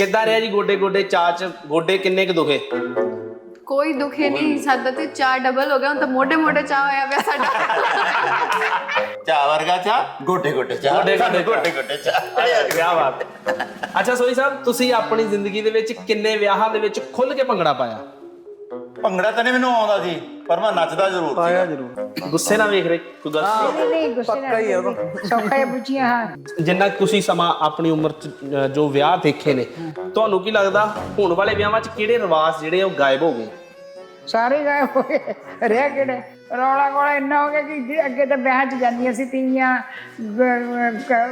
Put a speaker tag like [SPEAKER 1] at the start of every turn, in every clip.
[SPEAKER 1] ਕਿੱਦਾਂ ਰਿਹਾ ਜੀ ਗੋਡੇ ਗੋਡੇ ਚਾਹ ਚ? ਗੋਡੇ ਕਿੰਨੇ ਕੁ ਦੁਖੇ?
[SPEAKER 2] ਕੋਈ ਦੁਖੇ ਨਹੀਂ ਸਾਡਾ ਤੇ ਚਾਹ ਡਬਲ ਹੋ ਗਿਆ ਹੁਣ ਤਾਂ ਮੋਢੇ ਮੋਢੇ ਚਾਹ ਹੋਇਆ ਪਿਆ ਸਾਡਾ।
[SPEAKER 3] ਚਾਹ ਵਰਗਾ ਚਾਹ ਗੋਡੇ ਗੋਡੇ ਚਾਹ।
[SPEAKER 1] ਗੋਡੇ ਗੋਡੇ
[SPEAKER 3] ਗੋਡੇ ਗੋਡੇ ਚਾਹ।
[SPEAKER 1] ਕੀ ਬਾਤ ਹੈ। ਅੱਛਾ ਸੋਈ ਸਾਹਿਬ ਤੁਸੀਂ ਆਪਣੀ ਜ਼ਿੰਦਗੀ ਦੇ ਵਿੱਚ ਕਿੰਨੇ ਵਿਆਹਾਂ ਦੇ ਵਿੱਚ ਖੁੱਲ ਕੇ ਭੰਗੜਾ ਪਾਇਆ?
[SPEAKER 3] ਭੰਗੜਾ ਤਾਂ ਨਹੀਂ ਮੈਨੂੰ ਆਉਂਦਾ ਸੀ। ਪਰ ਮੈਂ ਨੱਚਦਾ ਜ਼ਰੂਰ
[SPEAKER 4] ਪਾਇਆ
[SPEAKER 3] ਸੀ
[SPEAKER 4] ਜ਼ਰੂਰ।
[SPEAKER 1] ਗੁੱਸੇ ਨਾਲ ਵੇਖ ਰਹੇ ਕੋਈ ਗੱਲ
[SPEAKER 5] ਨਹੀਂ। ਨਹੀਂ ਗੁੱਸੇ ਨਾਲ
[SPEAKER 4] ਹੀ ਆ ਉਹ
[SPEAKER 5] ਸੌਖਾ ਜਿਹਾ ਪੁੱਛੀਆਂ ਹਾਂ।
[SPEAKER 1] ਜਿੰਨਾ ਕੁ ਤੁਸੀਂ ਸਮਾਂ ਆਪਣੀ ਉਮਰ ਚ ਅ, ਜੋ ਵਿਆਹ ਦੇਖੇ ਨੇ ਤੁਹਾਨੂੰ ਕੀ ਲੱਗਦਾ ਹੋਣ ਵਾਲੇ ਵਿਆਹਾਂ ਚ ਕਿਹੜੇ ਰਿਵਾਜ ਜਿਹੜੇ ਆ ਉਹ ਗਾਇਬ ਹੋ ਗਏ?
[SPEAKER 5] ਸਾਰੇ ਗਏ। ਹੋਏ ਰਹਿ ਕਿਹੜੇ? ਰੌਲਾ ਗੋਲਾ ਇੰਨਾ ਹੋ ਗਿਆ ਕਿ ਜੀ ਅੱਗੇ ਤਾਂ ਵਿਆਹ 'ਚ ਜਾਂਦੀਆਂ ਸੀ ਤੀਆਂ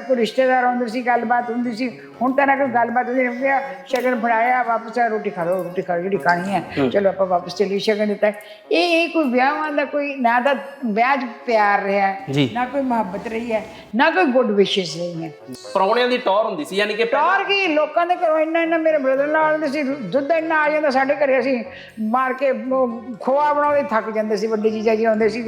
[SPEAKER 5] ਕੋਈ ਰਿਸ਼ਤੇਦਾਰ ਆਉਂਦੇ ਸੀ ਗੱਲਬਾਤ ਹੁੰਦੀ ਸੀ। ਹੁਣ ਤਾਂ ਨਾ ਕੋਈ ਗੱਲਬਾਤ ਹੁੰਦੀ ਨਹੀਂ ਗਿਆ ਸ਼ਗਨ ਫੜਾਇਆ ਵਾਪਸ ਆ ਰੋਟੀ ਖਾ ਲਓ ਰੋਟੀ ਖਾ ਲਓ, ਜਿਹੜੀ ਖਾਣੀ ਹੈ ਚਲੋ ਆਪਾਂ ਵਾਪਸ ਚੱਲੀ ਸ਼ਗਨ ਦਿੱਤਾ। ਇਹ ਇਹ ਕੋਈ ਵਿਆਹਾਂ ਦਾ ਕੋਈ ਨਾ ਤਾਂ ਵਿਆਹ 'ਚ ਪਿਆਰ ਰਿਹਾ
[SPEAKER 1] ਜੀ।
[SPEAKER 5] ਨਾ ਕੋਈ ਮੁਹੱਬਤ ਰਹੀ ਹੈ ਨਾ ਕੋਈ ਗੁੱਡ ਵਿਸ਼ੇਸ ਰਹੀ ਹੈ।
[SPEAKER 1] ਪਰੌਣਿਆਂ ਦੀ ਟੌਰ ਹੁੰਦੀ ਸੀ ਯਾਨੀ ਕਿ
[SPEAKER 5] ਟੌਰ ਕੀ? ਲੋਕਾਂ ਦੇ ਘਰੋਂ ਇੰਨਾ ਇੰਨਾ ਮੇਰੇ ਬ੍ਰਦਰ ਨਾਲ ਆਉਂਦੇ ਸੀ ਦੁੱਧ ਇੰਨਾ ਆ ਜਾਂਦਾ ਸਾਡੇ ਘਰੇ ਅਸੀਂ ਮਾਰ ਕੇ ਉਹ ਖੋਆ ਬਣਾਉਂਦੇ ਥੱਕ ਜਾਂਦੇ ਸੀ ਵੱਡੇ ਜੀਜਾ ਜੀ ਆਉਂਦੇ ਸੀ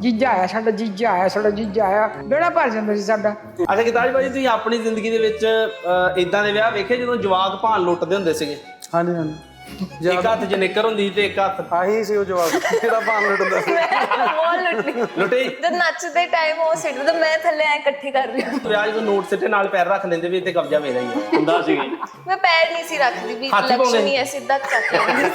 [SPEAKER 5] ਜੀਜਾ ਆਇਆ ਸਾਡਾ ਜੀਜਾ ਆਇਆ ਸਾਡਾ ਜੀਜਾ ਆਇਆ। ਬੇੜਾ ਭਰ ਜਾਂਦਾ ਸੀ ਸਾਡਾ।
[SPEAKER 1] ਅੱਛਾ ਕਿਤਾਜ ਭਾਜੀ ਤੁਸੀਂ ਆਪਣੀ ਜ਼ਿੰਦਗੀ ਦੇ ਵਿੱਚ ਇਦਾਂ ਦੇ ਵਿਆਹ ਵੇਖੇ ਜਦੋਂ ਜਵਾਕ ਭਾਣ ਲੁੱਟਦੇ ਹੁੰਦੇ ਸੀਗੇ?
[SPEAKER 4] ਹਾਂਜੀ ਹਾਂਜੀ।
[SPEAKER 1] ਇੱਕ ਹੱਥ 'ਚ ਨਿੱਕਰ ਹੁੰਦੀ ਸੀ ਤੇ ਇੱਕ ਹੱਥ
[SPEAKER 4] ਆਹੀ ਸੀ ਉਹ ਜਵਾਬ। ਜਿਹੜਾ ਭਾਨ ਲੁੱਟਦਾ ਸੀ?
[SPEAKER 2] ਬਹੁਤ ਲੁੱਟਲੀ
[SPEAKER 1] ਲੁੱਟੇ।
[SPEAKER 2] ਜਦ ਨੱਚਦੇ ਟਾਈਮ ਉਹ ਸਿੱਟ ਤਾਂ ਮੈਂ ਥੱਲੇ ਐ ਇਕੱਠੀ ਕਰ ਰਹੀ ਹਾਂ।
[SPEAKER 1] ਵਿਆਹ ਜਦੋਂ ਨੋਟ ਸਿੱਟੇ ਨਾਲ ਪੈਰ ਰੱਖ ਲੈਂਦੇ ਵੀ ਇੱਥੇ ਕਬਜ਼ਾ ਮੇਰਾ ਹੀ ਹੈ। ਹੁੰਦਾ ਸੀ।
[SPEAKER 2] ਮੈਂ ਪੈਰ ਨਹੀਂ ਸੀ ਰੱਖਦੀ ਵੀ
[SPEAKER 1] ਹੱਥ ਪਾਉਂਦੇ?
[SPEAKER 2] ਐ ਸਿੱਧਾ ਚੱਕ ਲੈਂਦੀ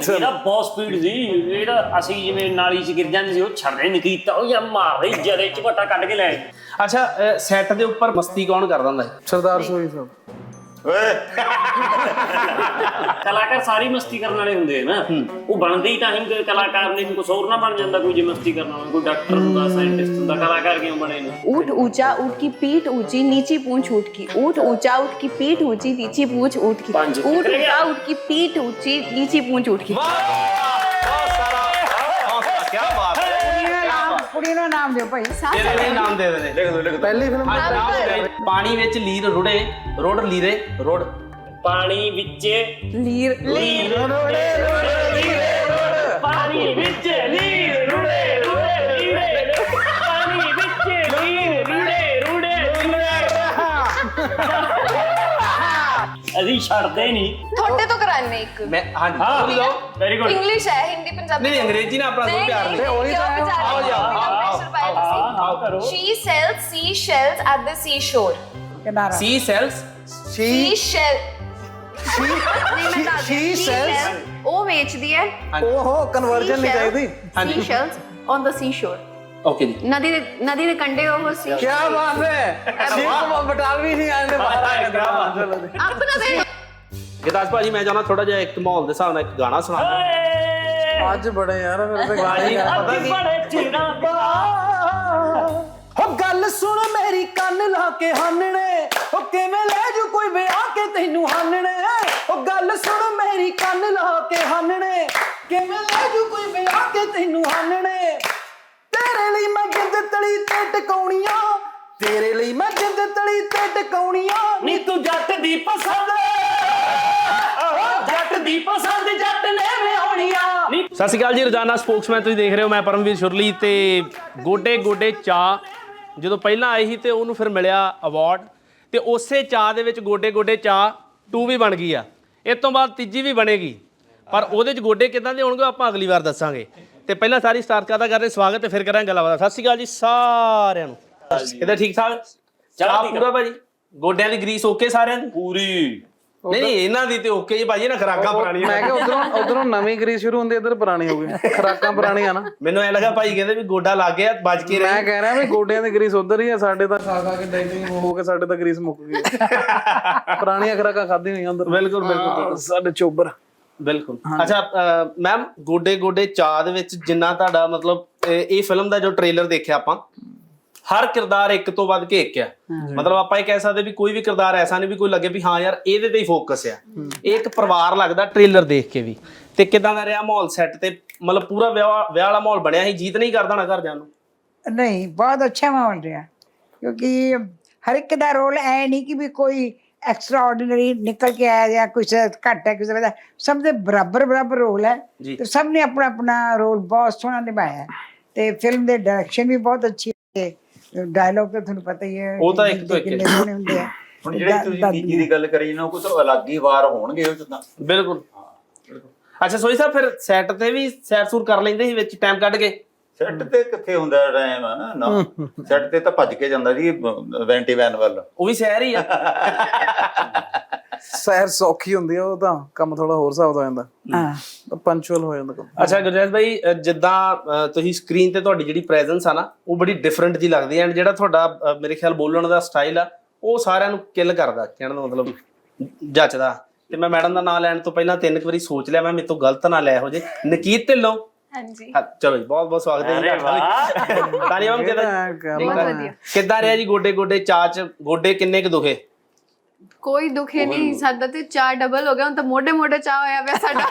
[SPEAKER 2] ਸੀ।
[SPEAKER 6] ਇਹਦਾ ਬਹੁਤ ਸਪੀਡ ਸੀ। ਜਿਹੜਾ ਅਸੀਂ ਜਿਵੇਂ ਨਾਲੀ 'ਚ ਗਿਰ ਜਾਂਦੇ ਸੀ ਉਹ ਛੱਡਦੇ ਨਹੀਂ ਕੀਤਾ ਉਹ ਜਾਂ ਮਾਰਦੇ ਜਰੇ ਝਪਟਾ ਕੱਢ ਕੇ ਲੈ ਆਏ।
[SPEAKER 1] ਅੱਛਾ ਸੈੱਟ ਦੇ ਉੱਪਰ ਮਸਤੀ ਕੌਣ ਕਰਦਾ ਹੁੰਦਾ
[SPEAKER 4] ਸਰਦਾਰ ਸੋਈ ਸਾਹਿਬ।
[SPEAKER 3] ਓਏ
[SPEAKER 6] ਕਲਾਕਾਰ ਸਾਰੀ ਮਸਤੀ ਕਰਨ ਵਾਲੇ ਹੁੰਦੇ ਆ ਨਾ ਉਹ ਬਣਦੇ ਹੀ ਤਾਂ ਹੀ ਕਿ ਕਲਾਕਾਰ ਨੇ ਕੁਝ ਹੋਰ ਨਾ ਬਣ ਜਾਂਦਾ ਕੋਈ ਜੇ ਮਸਤੀ ਕਰਨ ਵਾਲਾ ਕੋਈ ਡਾਕਟਰ ਹੁੰਦਾ ਸਾਇੰਟਿਸਟ ਹੁੰਦਾ ਕਲਾਕਾਰ ਕਿਉਂ ਬਣੇ ਨੇ
[SPEAKER 7] ऊट ऊंचा ऊट की पीठ ऊंची नीची पूंछ ऊट की ऊट ऊंचा ऊट की पीठ ऊंची नीची पूंछ ऊट की
[SPEAKER 6] पांच।
[SPEAKER 7] ऊट ऊंचा ऊट की पीठ ऊंची नीची पूंछ ऊट की
[SPEAKER 1] ਬਹੁਤ ਸਾਰਾ ਕੀ ਬਾਤ ਹੈ
[SPEAKER 5] ਕੁੜੀ ਨੂੰ ਨਾਮ ਦਿਓ ਭਾਈ।
[SPEAKER 1] ਇਹਦੇ ਲਈ ਨਾਮ ਦੇ ਦੇਣੇ
[SPEAKER 3] ਲਿਖ ਦੋ ਲਿਖ ਦੋ।
[SPEAKER 4] ਪਹਿਲੀ ਫਿਲਮ
[SPEAKER 1] ਹਾਂ, ਨਾਮ ਦੇ ਦਿਓ। ਪਾਣੀ ਵਿੱਚ ਲੀਰ ਰੁੜੇ ਰੁੜ ਲੀਰੇ ਰੁੜ।
[SPEAKER 6] ਪਾਣੀ ਵਿੱਚ
[SPEAKER 7] लीर
[SPEAKER 6] ਲੀਰ ਪਾਣੀ ਵਿੱਚ ਲੀਰ ਰੁੜੇ ਰੁੜੇ ਲੀਰੇ। ਪਾਣੀ ਵਿੱਚ ਲੀਰ ਰੁੜੇ ਰੁੜੇ। ਅਸੀਂ ਛੱਡਦੇ ਨਹੀਂ।
[SPEAKER 2] ਤੁਹਾਡੇ ਤੋਂ ਕਰਾਣੇ ਇੱਕ।
[SPEAKER 1] ਮੈਂ ਹਾਂਜੀ।
[SPEAKER 6] ਹਾਂ
[SPEAKER 1] ਬੋਲੀ ਜਾਓ
[SPEAKER 6] ਵੈਰੀ ਗੁੱਡ
[SPEAKER 2] ਇੰਗਲਿਸ਼ ਹੈ ਹਿੰਦੀ ਪੰਜਾਬੀ
[SPEAKER 1] ਨਹੀਂ, ਅੰਗਰੇਜ਼ੀ ਨਾਲ ਆਪਣਾ ਕੋਈ ਪਿਆਰ ਨਹੀਂ।
[SPEAKER 2] ਉਹੀ ਤਾਂ
[SPEAKER 1] ਆਓ ਜੀ, ਆਓ, ਆਓ,
[SPEAKER 6] ਹਾਂ ਹਾਂ ਕਰੋ।
[SPEAKER 2] She sells seashells at the seashore.
[SPEAKER 5] ਕਿਨਾਰਾ
[SPEAKER 1] sea shells
[SPEAKER 4] she
[SPEAKER 2] Seashell.
[SPEAKER 4] She
[SPEAKER 2] ਨਹੀਂ ਮੈਂ ਦੱਸ
[SPEAKER 4] she sells
[SPEAKER 2] ਉਹ ਵੇਚਦੀ ਹੈ।
[SPEAKER 4] ਓਹੋ ਕਨਵਰਜਨ ਨਹੀਂ ਚਾਹੀਦੀ।
[SPEAKER 2] seashells on the seashore.
[SPEAKER 1] Okay ਜੀ।
[SPEAKER 2] ਨਦੀ ਦੇ ਨਦੀ ਦੇ ਕੰਢੇ ਉਹ sea
[SPEAKER 4] ਕੀ ਬਾਤ ਹੈ। ਸ਼ਿਵ ਕੁਮਾਰ ਬਟਾਲਵੀ ਨਹੀਂ ਆਂਦੇ ਬਾਹਰ ਆ ਕੇ
[SPEAKER 2] ਆਪਣਾ ਦੇ
[SPEAKER 1] ਗਿਦਾਸ ਭਾਜੀ ਮੈਂ ਚਾਹਣਾ ਥੋੜਾ ਜਿਹਾ ਇੱਕ ਮਾਹੌਲ ਦੇ ਹਿਸਾਬ ਨਾਲ ਇੱਕ ਗਾਣਾ ਸੁਣਾ।
[SPEAKER 4] ਅੱਜ ਬੜੇ ਯਾਰ ਮੇਰੇ ਤੇ
[SPEAKER 1] ਭਾਜੀ ਪਤਾ ਕੀ?
[SPEAKER 6] ਬੜੇ ਚਿਰਾਂ ਬਾਅਦ।
[SPEAKER 4] ਹੋ ਗੱਲ ਸੁਣ ਮੇਰੀ ਕੰਨ ਲਾ ਕੇ ਹਾਨਣੇ। ਹੋ ਕਿਵੇਂ ਲੈ ਜੂ ਕੋਈ ਵਿਆਹ ਕੇ ਤੈਨੂੰ ਹਾਨਣੇ? ਹੋ ਗੱਲ ਸੁਣ ਮੇਰੀ ਕੰਨ ਲਾ ਕੇ ਹਾਨਣੇ। ਕਿਵੇਂ ਲੈ ਜੂ ਕੋਈ ਵਿਆਹ ਕੇ ਤੈਨੂੰ ਹਾਨਣੇ? ਤਲੀ ਤੇ ਟਿਕਾਉਣੀਆਂ। ਤੇਰੇ ਲਈ ਮੈਂ ਜਿੰਦ ਤਲੀ ਤੇ ਟਿਕਾਉਣੀਆਂ।
[SPEAKER 6] ਨੀ ਤੂੰ ਜੱਟ ਦੀ ਪਸੰਦ। ਜੱਟ ਦੀ ਪਸੰਦ ਜੱਟ ਨੇ ਵਿਆਹਣੀਆਂ। ਨੀ
[SPEAKER 1] ਸਤਿ ਸ਼੍ਰੀ ਅਕਾਲ ਜੀ ਰੋਜ਼ਾਨਾ ਸਪੋਕਸਮੈਨ ਤੁਸੀਂ ਦੇਖ ਰਹੇ ਹੋ ਮੈਂ ਪਰਮਵੀਰ ਸ਼ੁਰਲੀ ਤੇ ਗੋਡੇ ਗੋਡੇ ਚਾ ਜਦੋਂ ਪਹਿਲਾਂ ਆਈ ਸੀ ਤੇ ਉਹਨੂੰ ਫਿਰ ਮਿਲਿਆ ਅਵਾਰਡ ਤੇ ਉਸੇ ਚਾ ਦੇ ਵਿੱਚ ਗੋਡੇ ਗੋਡੇ ਚਾ 2 ਵੀ ਬਣ ਗਈ ਆ। ਇਸ ਤੋਂ ਬਾਅਦ ਤੀਜੀ ਵੀ ਬਣੇਗੀ। ਪਰ ਉਹਦੇ ਚ ਗੋਡੇ ਕਿਦਾਂ ਦੇ ਹੋਣਗੇ ਉਹ ਆਪਾਂ ਅਗਲੀ ਵਾਰ ਦੱਸਾਂਗੇ। ਤੇ ਪਹਿਲਾਂ ਸਾਰੀ ਸਟਾਰ ਕਾਦਾ ਕਰਦੇ ਸਵਾਗਤ ਤੇ ਫਿਰ ਕਰਾਂਗੇ ਗੱਲਬਾਤ। ਸਤਿ ਸ਼੍ਰੀ ਅਕਾਲ ਜੀ ਸਾਰਿਆਂ ਨੂੰ। ਕਿਦਾਂ ਠੀਕ ਠਾਕ? ਚਾਹ ਪੂਰਾ ਭਾਜੀ? ਗੋਡਿਆਂ ਦੀ ਗਰੀਸ ਓਕੇ ਸਾਰਿਆਂ ਦੀ?
[SPEAKER 6] ਪੂਰੀ।
[SPEAKER 1] ਨਹੀਂ ਨਹੀਂ ਇਹਨਾਂ ਦੀ ਤੇ ਓਕੇ ਜੀ ਭਾਜੀ ਨਾ ਖਰਾਕਾਂ ਪੁਰਾਣੀਆਂ।
[SPEAKER 4] ਮੈਂ ਕਿਹਾ ਉਧਰੋਂ ਉਧਰੋਂ ਨਵੀਂ ਗਰੀਸ ਸ਼ੁਰੂ ਹੁੰਦੀ ਇੱਧਰ ਪੁਰਾਣੀ ਹੋ ਗਈ। ਖਰਾਕਾਂ ਪੁਰਾਣੀਆਂ ਨਾ।
[SPEAKER 1] ਮੈਨੂੰ ਐ ਲੱਗਾ ਭਾਈ ਕਹਿੰਦੇ ਵੀ ਗੋਡਾ ਲੱਗ ਗਿਆ ਵੱਜ ਕੇ
[SPEAKER 4] ਮੈਂ
[SPEAKER 1] ਰਹੀ।
[SPEAKER 4] ਕਹਿ ਰਿਹਾ ਵੀ ਗੋਡਿਆਂ ਦੀ ਗਰੀਸ ਉਧਰ ਹੀ ਆ ਸਾਡੇ ਤਾਂ ਖਾ ਖਾ ਕੇ ਡਾਈਟਿੰਗ ਹੋ ਕੇ ਸਾਡੇ ਤਾਂ ਗਰੀਸ ਮੁੱਕ ਗਈ। ਪੁਰਾਣੀਆਂ ਖਰਾਕਾਂ ਖਾਧੀ ਹੋਈਆਂ ਅੰਦਰ
[SPEAKER 1] ਬਿਲਕੁਲ ਬਿਲਕੁਲ
[SPEAKER 4] ਸਾਡੇ ਚੋਬਰ।
[SPEAKER 1] ਬਿਲਕੁਲ। ਅੱਛਾ ਮੈਮ ਗੋਡੇ ਗੋਡੇ ਚਾਹ ਦੇ ਵਿੱਚ ਜਿੰਨਾ ਤੁਹਾਡਾ ਮਤਲਬ ਇਹ ਫਿਲਮ ਦਾ ਜੋ ਟ੍ਰੇਲਰ ਦੇਖਿਆ ਆਪਾਂ ਹਰ ਕਿਰਦਾਰ ਇੱਕ ਤੋਂ ਵੱਧ ਕੇ ਇੱਕ ਆ ਮਤਲਬ ਆਪਾਂ ਇਹ ਕਹਿ ਸਕਦੇ ਵੀ ਕੋਈ ਵੀ ਕਿਰਦਾਰ ਐਸਾ ਨਹੀਂ ਵੀ ਕੋਈ ਲੱਗੇ ਵੀ ਹਾਂ ਯਾਰ ਇਹਦੇ ਤੇ ਹੀ ਫੋਕਸ ਆ ਇਹ ਇੱਕ ਪਰਿਵਾਰ ਲੱਗਦਾ ਟ੍ਰੇਲਰ ਦੇਖ ਕੇ ਵੀ। ਤੇ ਕਿਦਾਂ ਦਾ ਰਿਹਾ ਮਾਹੌਲ ਸੈੱਟ ਤੇ? ਮਤਲਬ ਪੂਰਾ ਵਿਆਹ ਵਿਆਹ ਵਾਲਾ ਮਾਹੌਲ ਬਣਿਆ ਸੀ ਜੀਤ ਨਹੀਂ ਕਰਦਾ ਨਾ ਘਰ ਜਾਣ ਨੂੰ?
[SPEAKER 5] ਨਹੀਂ ਬਹੁਤ ਅੱਛਾ ਮਾਹੌਲ ਰਿਹਾ। ਕਿਉਂਕਿ ਹਰ ਇੱਕ ਦਾ ਰੋਲ ਐ ਨਹੀਂ ਕਿ ਵੀ ਕੋਈ ਐਕਸਟਰਾ ਆਰਡੀਨਰੀ ਨਿਕਲ ਕੇ ਆਇਆ ਜਾਂ ਕੁਝ ਘੱਟ ਹੈ ਕਿਸੇ ਦਾ ਸਭ ਦੇ ਬਰਾਬਰ ਬਰਾਬਰ ਰੋਲ ਹੈ। ਤੇ ਸਭ ਨੇ ਆਪਣਾ ਆਪਣਾ ਰੋਲ ਬਹੁਤ ਸੋਹਣਾ ਨਿਭਾਇਆ। ਤੇ ਫਿਲਮ ਦੇ ਡਾਇਰੈਕਸ਼ਨ ਵੀ ਬਹੁਤ ਅੱਛੀ ਹੈ। ਡਾਇਲੌਗ ਤਾਂ ਤੁਹਾਨੂੰ ਪਤਾ ਹੀ ਹੈ
[SPEAKER 1] ਉਹ ਤਾਂ ਇੱਕ ਤੋਂ ਇੱਕ
[SPEAKER 5] ਹੁੰਦੇ ਆ।
[SPEAKER 3] ਹੁਣ ਜਿਹੜੇ ਤੁਸੀਂ ਨੀਤੀ ਦੀ ਗੱਲ ਕਰੀ ਨਾ ਉਹ ਕੋਈ ਤਾਂ ਅਲੱਗ ਹੀ ਵਾਰ ਹੋਣਗੇ ਉਹ ਤਾਂ।
[SPEAKER 1] ਬਿਲਕੁਲ। ਬਿਲਕੁਲ। ਅੱਛਾ ਸੋਈ ਸਾਹਿਬ ਫਿਰ ਸੈੱਟ ਤੇ ਵੀ ਸੈਰ ਸੂਰ ਕਰ ਲੈਂਦੇ ਸੀ ਵਿੱਚ ਟਾਈਮ ਕੱਢ ਕੇ?
[SPEAKER 3] ਸੈੱਟ ਤੇ ਕਿੱਥੇ ਹੁੰਦਾ ਟਾਈਮ ਨਾ ਸੈੱਟ ਤੇ ਤਾਂ ਭੱਜ ਕੇ ਜਾਂਦਾ ਸੀ ਵੈਂਟੀ ਵੈਨ ਵੱਲ।
[SPEAKER 1] ਉਹ ਵੀ ਸੈਰ ਹੀ ਆ।
[SPEAKER 8] ਸੈਰ ਸੌਖੀ ਹੁੰਦੀ ਆ ਉਹ ਤਾਂ ਕੰਮ ਥੋੜਾ ਹੋਰ ਹਿਸਾਬ ਦਾ ਹੋ ਜਾਂਦਾ।
[SPEAKER 5] ਹਾਂ।
[SPEAKER 8] ਪੰਚੁਅਲ ਹੋ ਜਾਂਦਾ ਕੰਮ।
[SPEAKER 1] ਅੱਛਾ ਗੁਰਜੈਸ ਭਾਈ ਜਿੱਦਾਂ ਤੁਸੀਂ ਸਕਰੀਨ ਤੇ ਤੁਹਾਡੀ ਜਿਹੜੀ ਪ੍ਰੈਜ਼ੈਂਸ ਆ ਨਾ ਉਹ ਬੜੀ ਡਿਫਰੈਂਟ ਜੀ ਲੱਗਦੀ ਐਂਡ ਜਿਹੜਾ ਤੁਹਾਡਾ ਮੇਰੇ ਖਿਆਲ ਬੋਲਣ ਦਾ ਸਟਾਈਲ ਆ ਉਹ ਸਾਰਿਆਂ ਨੂੰ ਕਿਲ ਕਰਦਾ ਕਹਿਣ ਦਾ ਮਤਲਬ ਜੱਚਦਾ। ਤੇ ਮੈਂ ਮੈਡਮ ਦਾ ਨਾਮ ਲੈਣ ਤੋਂ ਪਹਿਲਾਂ ਤਿੰਨ ਕੁ ਵਾਰੀ ਸੋਚ ਲਿਆ ਮੈਂ ਮੇਰੇ ਤੋਂ ਗਲਤ ਨਾ ਲੈ ਹੋ ਜੇ ਨਕੀਤ ਢਿੱਲੋਂ
[SPEAKER 7] ਹਾਂਜੀ।
[SPEAKER 1] ਹਾਂ, ਚਲੋ ਜੀ ਬਹੁਤ ਬਹੁਤ ਸਵਾਗਤ ਹੈ ਜੀ ਤੁਹਾਡਾ। ਤਾਨੀਆਂ ਮੈਮ ਕਿਦਾਂ ਕਿੱਦਾਂ ਰਿਹਾ ਜੀ ਗੋਡੇ ਗੋਡੇ ਚਾਚ ਗੋਡੇ ਕਿੰਨੇ ਕੁ ਦੁਖੇ?
[SPEAKER 2] ਕੋਈ ਦੁਖੇ ਨਹੀਂ ਸਾਡਾ ਤੇ ਚਾਰ ਡਬਲ ਹੋ ਗਿਆ ਹੁਣ ਤਾਂ ਮੋਢੇ ਮੋਢੇ ਚਾਹ ਹੋਇਆ ਪਿਆ ਸਾਡਾ।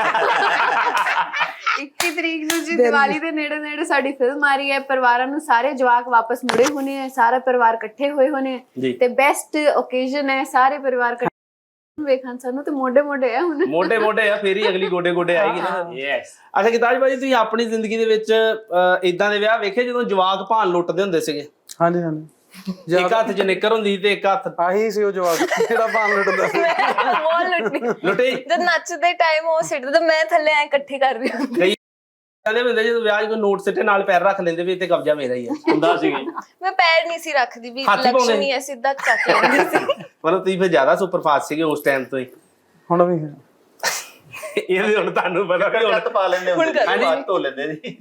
[SPEAKER 2] 21 ਤਰੀਕ ਨੂੰ ਜੀ ਦੀਵਾਲੀ ਦੇ ਨੇੜੇ ਨੇੜੇ ਸਾਡੀ ਫਿਲਮ ਆ ਰਹੀ ਹੈ ਪਰਿਵਾਰਾਂ ਨੂੰ ਸਾਰੇ ਜਵਾਕ ਵਾਪਸ ਮੁੜੇ ਹੋਣੇ ਹੈ ਸਾਰਾ ਪਰਿਵਾਰ ਇਕੱਠੇ ਹੋਏ ਹੋਣੇ ਤੇ ਬੈਸਟ ਓਕੇਜ਼ਨ ਹੈ ਸਾਰੇ ਪਰਿਵਾਰ ਵੇਖਣ ਸਾਨੂੰ ਤੇ ਮੋਢੇ ਮੋਢੇ ਆ ਹੁਣ।
[SPEAKER 1] ਮੋਢੇ ਮੋਢੇ ਆ ਫੇਰ ਹੀ ਅਗਲੀ ਗੋਡੇ ਗੋਡੇ ਆਏਗੀ ਨਾ।
[SPEAKER 6] ਯੈਸ
[SPEAKER 1] ਅੱਛਾ ਕਿਤਾਜ ਭਾਜੀ ਤੁਸੀਂ ਆਪਣੀ ਜ਼ਿੰਦਗੀ ਦੇ ਵਿੱਚ ਇਦਾਂ ਦੇ ਵਿਆਹ ਵੇਖੇ ਜਦੋਂ ਜਵਾਕ ਭਾਣ ਲੁੱਟਦੇ ਹੁੰਦੇ ਸੀਗੇ?
[SPEAKER 8] ਹਾਂਜੀ ਹਾਂਜੀ।
[SPEAKER 1] ਇੱਕ ਹੱਥ 'ਚ ਨਿੱਕਰ ਹੁੰਦੀ ਸੀ ਤੇ ਇੱਕ ਹੱਥ
[SPEAKER 8] ਆਹੀ ਸੀ ਉਹ ਜਵਾਬ ਜਿਹੜਾ ਬਾਣ ਲੁੱਟਦਾ ਸੀ।
[SPEAKER 7] ਬਹੁਤ ਲੁੱਟਣੀ
[SPEAKER 1] ਲੁੱਟੇ।
[SPEAKER 7] ਜਦ ਨੱਚਦੇ ਟਾਈਮ ਉਹ ਸਿੱਟਦਾ ਤਾਂ ਮੈਂ ਥੱਲੇ ਐ ਇਕੱਠੀ ਕਰ ਰਹੀ ਹੁੰਦੀ
[SPEAKER 1] ਕਹਿੰਦੇ ਹੁੰਦੇ ਜਦੋਂ ਵਿਆਹ 'ਚ ਕੋਈ ਨੋਟ ਸਿੱਟੇ ਨਾਲ ਪੈਰ ਰੱਖ ਲੈਂਦੇ ਵੀ ਤੇ ਕਬਜ਼ਾ ਮੇਰਾ ਹੀ ਆ
[SPEAKER 6] ਹੁੰਦਾ ਸੀਗੇ
[SPEAKER 7] ਮੈਂ ਪੈਰ ਨਹੀਂ ਸੀ ਰੱਖਦੀ ਵੀ
[SPEAKER 1] ਹੱਥ ਹੀ ਪਾਉਂਦੇ?
[SPEAKER 7] ਲక్ష్ਮੀ ਐ ਸਿੱਧਾ ਚੱਕ ਲੈਂਦੀ ਸੀ
[SPEAKER 1] ਮਤਲਬ ਤੁਸੀਂ ਫਿਰ ਜ਼ਿਆਦਾ ਸੁਪਰਫਾਸਟ ਸੀਗੇ ਉਸ ਟਾਈਮ ਤੋਂ ਹੀ
[SPEAKER 8] ਹੁਣ ਵੀ ਹੈ।
[SPEAKER 1] ਇਹ ਵੀ ਹੁਣ ਤੁਹਾਨੂੰ ਪਤਾ ਵੀ ਹੁਣ
[SPEAKER 3] ਪਾ ਲੈਂਦੇ ਹੁੰਦੇ ਸੀ
[SPEAKER 1] ਹਾਂਜੀ।
[SPEAKER 3] ਹੱਥ ਧੋ ਲੈਂਦੇ ਸੀ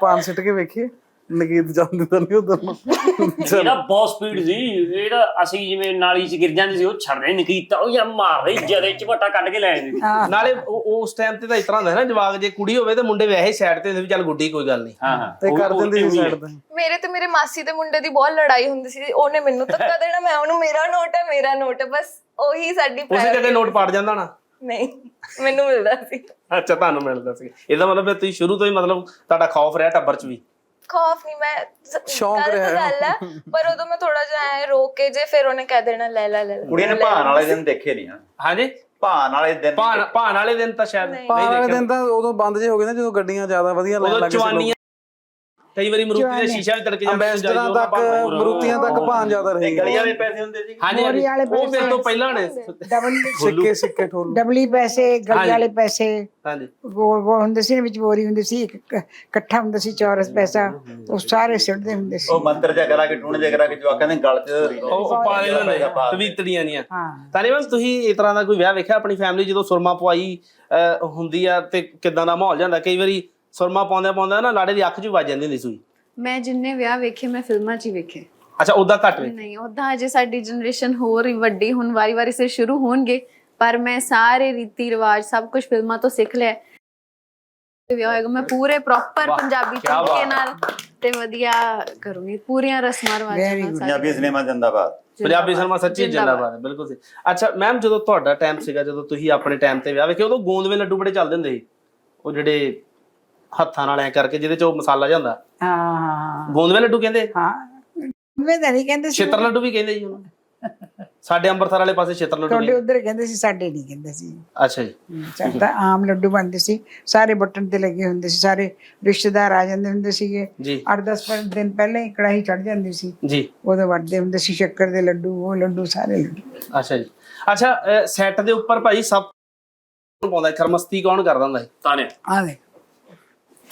[SPEAKER 8] ਪਾਣ ਸਿੱਟ ਕੇ ਵੇਖੀਏ ਨਗੀਤ ਜਾਂਦੀ ਤਾਂ ਨਹੀਂ ਉਧਰ ਨੂੰ।
[SPEAKER 6] ਇਹਦਾ ਬਹੁਤ ਸਪੀਡ ਸੀ ਇਹਦਾ ਅਸੀਂ ਜਿਵੇਂ ਨਾਲੀ 'ਚ ਗਿਰ ਜਾਂਦੇ ਸੀ ਉਹ ਛੱਡਦੇ ਨਹੀਂ ਕੀਤਾ ਉਹ ਜਾਂ ਮਾਰਦੇ ਜਦੇ ਝਪਟਾ ਕੱਢ ਕੇ ਲੈ ਜਾਂਦੇ ਸੀ।
[SPEAKER 1] ਨਾਲੇ ਉਹ- ਉਸ ਟਾਈਮ ਤੇ ਤਾਂ ਇਸ ਤਰ੍ਹਾਂ ਹੁੰਦਾ ਨਾ ਜਵਾਕ ਜੇ ਕੁੜੀ ਹੋਵੇ ਤੇ ਮੁੰਡੇ ਵੈਸੇ ਸਾਈਡ ਤੇ ਹੁੰਦੇ ਵੀ ਚੱਲ ਗੁੱਡੀ ਕੋਈ ਗੱਲ ਨਹੀਂ।
[SPEAKER 6] ਹਾਂ ਹਾਂ।
[SPEAKER 8] ਤੇ ਕਰ ਦਿੰਦੀ ਸੀ ਸਾਈਡ ਤੇ।
[SPEAKER 7] ਮੇਰੇ ਤੇ ਮੇਰੇ ਮਾਸੀ ਦੇ ਮੁੰਡੇ ਦੀ ਬਹੁਤ ਲੜਾਈ ਹੁੰਦੀ ਸੀ ਉਹਨੇ ਮੈਨੂੰ ਧੱਕਾ ਦੇਣਾ ਮੈਂ ਉਹਨੂੰ ਮੇਰਾ ਨੋਟ ਹੈ ਮੇਰਾ ਨੋਟ ਹੈ ਬਸ ਉਹੀ ਸਾਡੀ
[SPEAKER 1] ਉਸੇ ਜਗ੍ਹਾ ਨੋਟ ਪੜ ਜਾਂਦਾ ਨਾ।
[SPEAKER 7] ਨਹੀਂ ਮੈਨੂੰ ਮਿਲਦਾ ਸੀ।
[SPEAKER 1] ਅੱਛਾ ਤੁਹਾਨੂੰ ਮਿਲਦਾ ਸੀ। ਇਹਦਾ ਮਤਲਬ ਫਿਰ ਤੁਸੀਂ ਸ਼ੁਰੂ ਤੋਂ ਹੀ ਮਤਲਬ ਤੁਹਾਡਾ ਖੌਫ ਰਿਹਾ ਟੱਬਰ 'ਚ ਵੀ।
[SPEAKER 7] ਖੌਫ ਨਹੀਂ ਮੈਂ
[SPEAKER 8] ਸ਼ੌਂਕ ਰਿਹਾ।
[SPEAKER 7] ਗੱਲ ਹੈ ਪਰ ਉਦੋਂ ਮੈਂ ਥੋੜਾ ਜਿਹਾ ਐ ਰੋਕ ਕੇ ਜੇ ਫਿਰ ਉਹਨੇ ਕਹਿ ਦੇਣਾ ਲੈ ਲੈ ਲੈ ਲੈ।
[SPEAKER 3] ਕੁੜੀਆਂ ਨੇ ਭਾਣ ਵਾਲੇ ਦਿਨ ਦੇਖੇ ਨਹੀਂ ਹਨ
[SPEAKER 1] ਹਾਂਜੀ
[SPEAKER 3] ਭਾਣ ਵਾਲੇ ਦਿਨ
[SPEAKER 1] ਭਾਣ ਭਾਣ ਵਾਲੇ ਦਿਨ ਤਾਂ ਸ਼ਾਇਦ ਨਹੀਂ
[SPEAKER 8] ਵਾਲੇ
[SPEAKER 1] ਦੇਖਿਆ
[SPEAKER 8] ਦਿਨ ਤਾਂ ਉਦੋਂ ਬੰਦ ਜੇ ਹੋ ਗਏ ਨਾ ਜਦੋਂ ਗੱਡੀਆਂ ਜ਼ਿਆਦਾ ਵਧੀਆ ਲੈਣ
[SPEAKER 1] ਉਦੋਂ
[SPEAKER 8] ਲੱਗ ਸੀ ਲੋਕ।
[SPEAKER 1] ਚਵਾਨੀਆਂ ਕਈ ਵਾਰੀ ਮਰੂਤੀ ਦਾ ਸ਼ੀਸ਼ਾ ਵੀ ਤੜਕ ਜਾਂਦਾ
[SPEAKER 8] ਅੰਬੈਸਡਰਾਂ ਤੱਕ ਮਰੂਤੀਆਂ ਤੱਕ ਭਾਣ ਜ਼ਿਆਦਾ ਰਹੇ
[SPEAKER 3] ਗਲੀਆਂ ਵਾਲੇ ਪੈਸੇ ਹੁੰਦੇ ਸੀ।
[SPEAKER 1] ਹਾਂਜੀ। ਉਹ ਫਿਰ ਤੋਂ ਪਹਿਲਾਂ ਨੇ।
[SPEAKER 5] ਡਬਲ
[SPEAKER 8] ਸਿੱਕੇ ਸਿੱਕੇ ਠੋਲ।
[SPEAKER 5] ਡਬਲੀ ਪੈਸੇ। ਗਲੀ ਵਾਲੇ ਪੈਸੇ।
[SPEAKER 1] ਹਾਂਜੀ।
[SPEAKER 5] ਗੋਲ ਗੋਲ ਹੁੰਦੇ ਸੀ ਵਿੱਚ ਬੋਰੀ ਹੁੰਦੀ ਸੀ ਇਕੱਠਾ ਹੁੰਦਾ ਸੀ ਚੌਰਸ ਪੈਸਾ। ਉਹ ਸਾਰੇ ਸਿੱਟਦੇ ਹੁੰਦੇ ਸੀ।
[SPEAKER 3] ਉਹ ਮੰਤਰ ਜਿਹਾ ਕਰਾ ਕੇ ਟੂਣ ਜਿਹਾ ਕਰਾ ਕੇ ਜਵਾਕਾਂ ਦੇ ਗਲ 'ਚ
[SPEAKER 1] ਉਹ ਪਾ ਲੈਂਦੇ ਨੇ। ਤਵੀਤੜੀਆਂ ਦੀਆਂ।
[SPEAKER 5] ਹਾਂ।
[SPEAKER 1] ਤਾਂ ਨਹੀਂ ਮੈਮ ਤੁਸੀਂ ਇਸ ਤਰ੍ਹਾਂ ਦਾ ਕੋਈ ਵਿਆਹ ਵੇਖਿਆ? ਆਪਣੀ ਫੈਮਿਲੀ ਜਦੋਂ ਸੁਰਮਾ ਪਵਾਈ ਹੁੰਦੀ ਆ ਤੇ ਕਿਦਾਂ ਦਾ ਮਾਹੌਲ ਜਾਂਦਾ? ਕਈ ਵਾਰੀ ਸੁਰਮਾ ਪਾਉਂਦੇ ਪਾਉਂਦੇ ਨਾ ਲਾੜੇ ਦੀ ਅੱਖ 'ਚ ਵੱਜ ਜਾਂਦੀ ਹੁੰਦੀ ਸੂਈ।
[SPEAKER 2] ਮੈਂ ਜਿੰਨੇ ਵਿਆਹ ਵੇਖੇ ਮੈਂ ਫਿਲਮਾਂ 'ਚ ਹੀ ਵੇਖੇ।
[SPEAKER 1] ਅੱਛਾ ਉਦਾਂ ਘੱਟ ਵੇ
[SPEAKER 2] ਨਹੀਂ ਉਦਾਂ ਅਜੇ ਸਾਡੀ ਜਨਰੇਸ਼ਨ ਹੋਰ ਹੀ ਵੱਡੀ ਹੁਣ ਵਾਰੀ-ਵਾਰੀ ਸੇ ਸ਼ੁਰੂ ਹੋਣਗੇ ਪਰ ਮੈਂ ਸਾਰੇ ਰੀਤੀ ਰਿਵਾਜ ਸਭ ਕੁਝ ਫਿਲਮਾਂ ਤੋਂ ਸਿੱਖ ਲਿਆ। ਤੇ ਵਿਆਹ ਹੋਏਗਾ ਮੈਂ ਪੂਰੇ ਪ੍ਰੋਪਰ ਪੰਜਾਬੀ ਤਰੀਕੇ। ਨਾਲ ਤੇ ਵਧੀਆ ਕਰੂੰਗੀ ਪੂਰੀਆਂ ਰਸਮਾਂ ਰਿਵਾਜਾਂ ਨਾਲ।
[SPEAKER 3] ਪੰਜਾਬੀ ਸਿਨੇਮਾ ਜਿੰਦਾਬਾਦ।
[SPEAKER 1] ਪੰਜਾਬੀ ਸਿਨੇਮਾ ਸੱਚੀ ਜਿੰਦਾਬਾਦ। ਬਿਲਕੁਲ ਸਹੀ। ਅੱਛਾ ਮੈਮ ਜਦੋਂ ਤੁਹਾਡਾ ਟਾਈਮ ਸੀਗਾ ਜਦੋਂ ਤੁਸੀਂ ਆਪਣੇ ਟਾਈਮ ਤੇ ਵਿਆਹ ਵੇਖੇ ਉਦੋਂ ਗੋਂਦਵੇਂ ਲੱਡੂ ਬੜੇ ਚੱਲਦੇ ਹੁੰਦੇ ਸੀ। ਉਹ ਜਿਹੜੇ ਹੱਥਾਂ ਨਾਲ ਐ ਕਰਕੇ ਜਿਹਦੇ ਚ ਉਹ ਮਸਾਲਾ ਜਿਹਾ ਹੁੰਦਾ।
[SPEAKER 5] ਹਾਂ ਹਾਂ
[SPEAKER 1] ਗੋਂਦਵੇਂ ਲੱਡੂ ਕਹਿੰਦੇ?
[SPEAKER 5] ਹਾਂ। ਮੈਂ ਤਾਂ ਨਹੀਂ ਕਹਿੰਦੇ ਸੀ।
[SPEAKER 1] ਛਿੱਤਰ ਲੱਡੂ ਵੀ ਕਹਿੰਦੇ ਜੀ ਉਹਨੂੰ। ਸਾਡੇ ਅੰਮ੍ਰਿਤਸਰ ਵਾਲੇ ਪਾਸੇ ਛਿੱਤਰ ਲੱਡੂ
[SPEAKER 5] ਤੁਹਾਡੇ
[SPEAKER 1] ਕਹਿੰਦੇ
[SPEAKER 5] ਉਧਰ ਕਹਿੰਦੇ ਸੀ ਸਾਡੇ ਨਹੀਂ ਕਹਿੰਦੇ ਸੀ।
[SPEAKER 1] ਅੱਛਾ ਜੀ।
[SPEAKER 5] ਸਾਡੇ ਤਾਂ ਆਮ ਲੱਡੂ ਬਣਦੇ ਸੀ। ਸਾਰੇ ਬਟਨ ਤੇ ਲੱਗੇ ਹੁੰਦੇ ਸੀ ਸਾਰੇ ਰਿਸ਼ਤੇਦਾਰ ਆ ਜਾਂਦੇ ਹੁੰਦੇ ਸੀਗੇ।
[SPEAKER 1] ਜੀ।
[SPEAKER 5] 8-10 ਦਿਨ ਪਹਿਲਾਂ ਹੀ ਕੜਾਹੀ ਚੜ ਜਾਂਦੀ ਸੀ।
[SPEAKER 1] ਜੀ।
[SPEAKER 5] ਉਦੋਂ ਵੜਦੇ ਹੁੰਦੇ ਸੀ ਸ਼ੱਕਰ ਦੇ ਲੱਡੂ ਉਹ ਲੱਡੂ ਸਾਰੇ ਲੱਡੂ।
[SPEAKER 1] ਅੱਛਾ ਜੀ। ਅੱਛਾ ਸੈੱਟ ਦੇ ਉੱਪਰ ਭਾਈ ਸਭ ਕੌਣ ਪਾਉਂਦਾ ਹੈ? ਖਰਮਸਤੀ ਕੌਣ ਕਰਦਾ ਹੁੰਦਾ ਹੈ
[SPEAKER 6] ਤਾਨੇ।
[SPEAKER 5] ਆ ਦੇ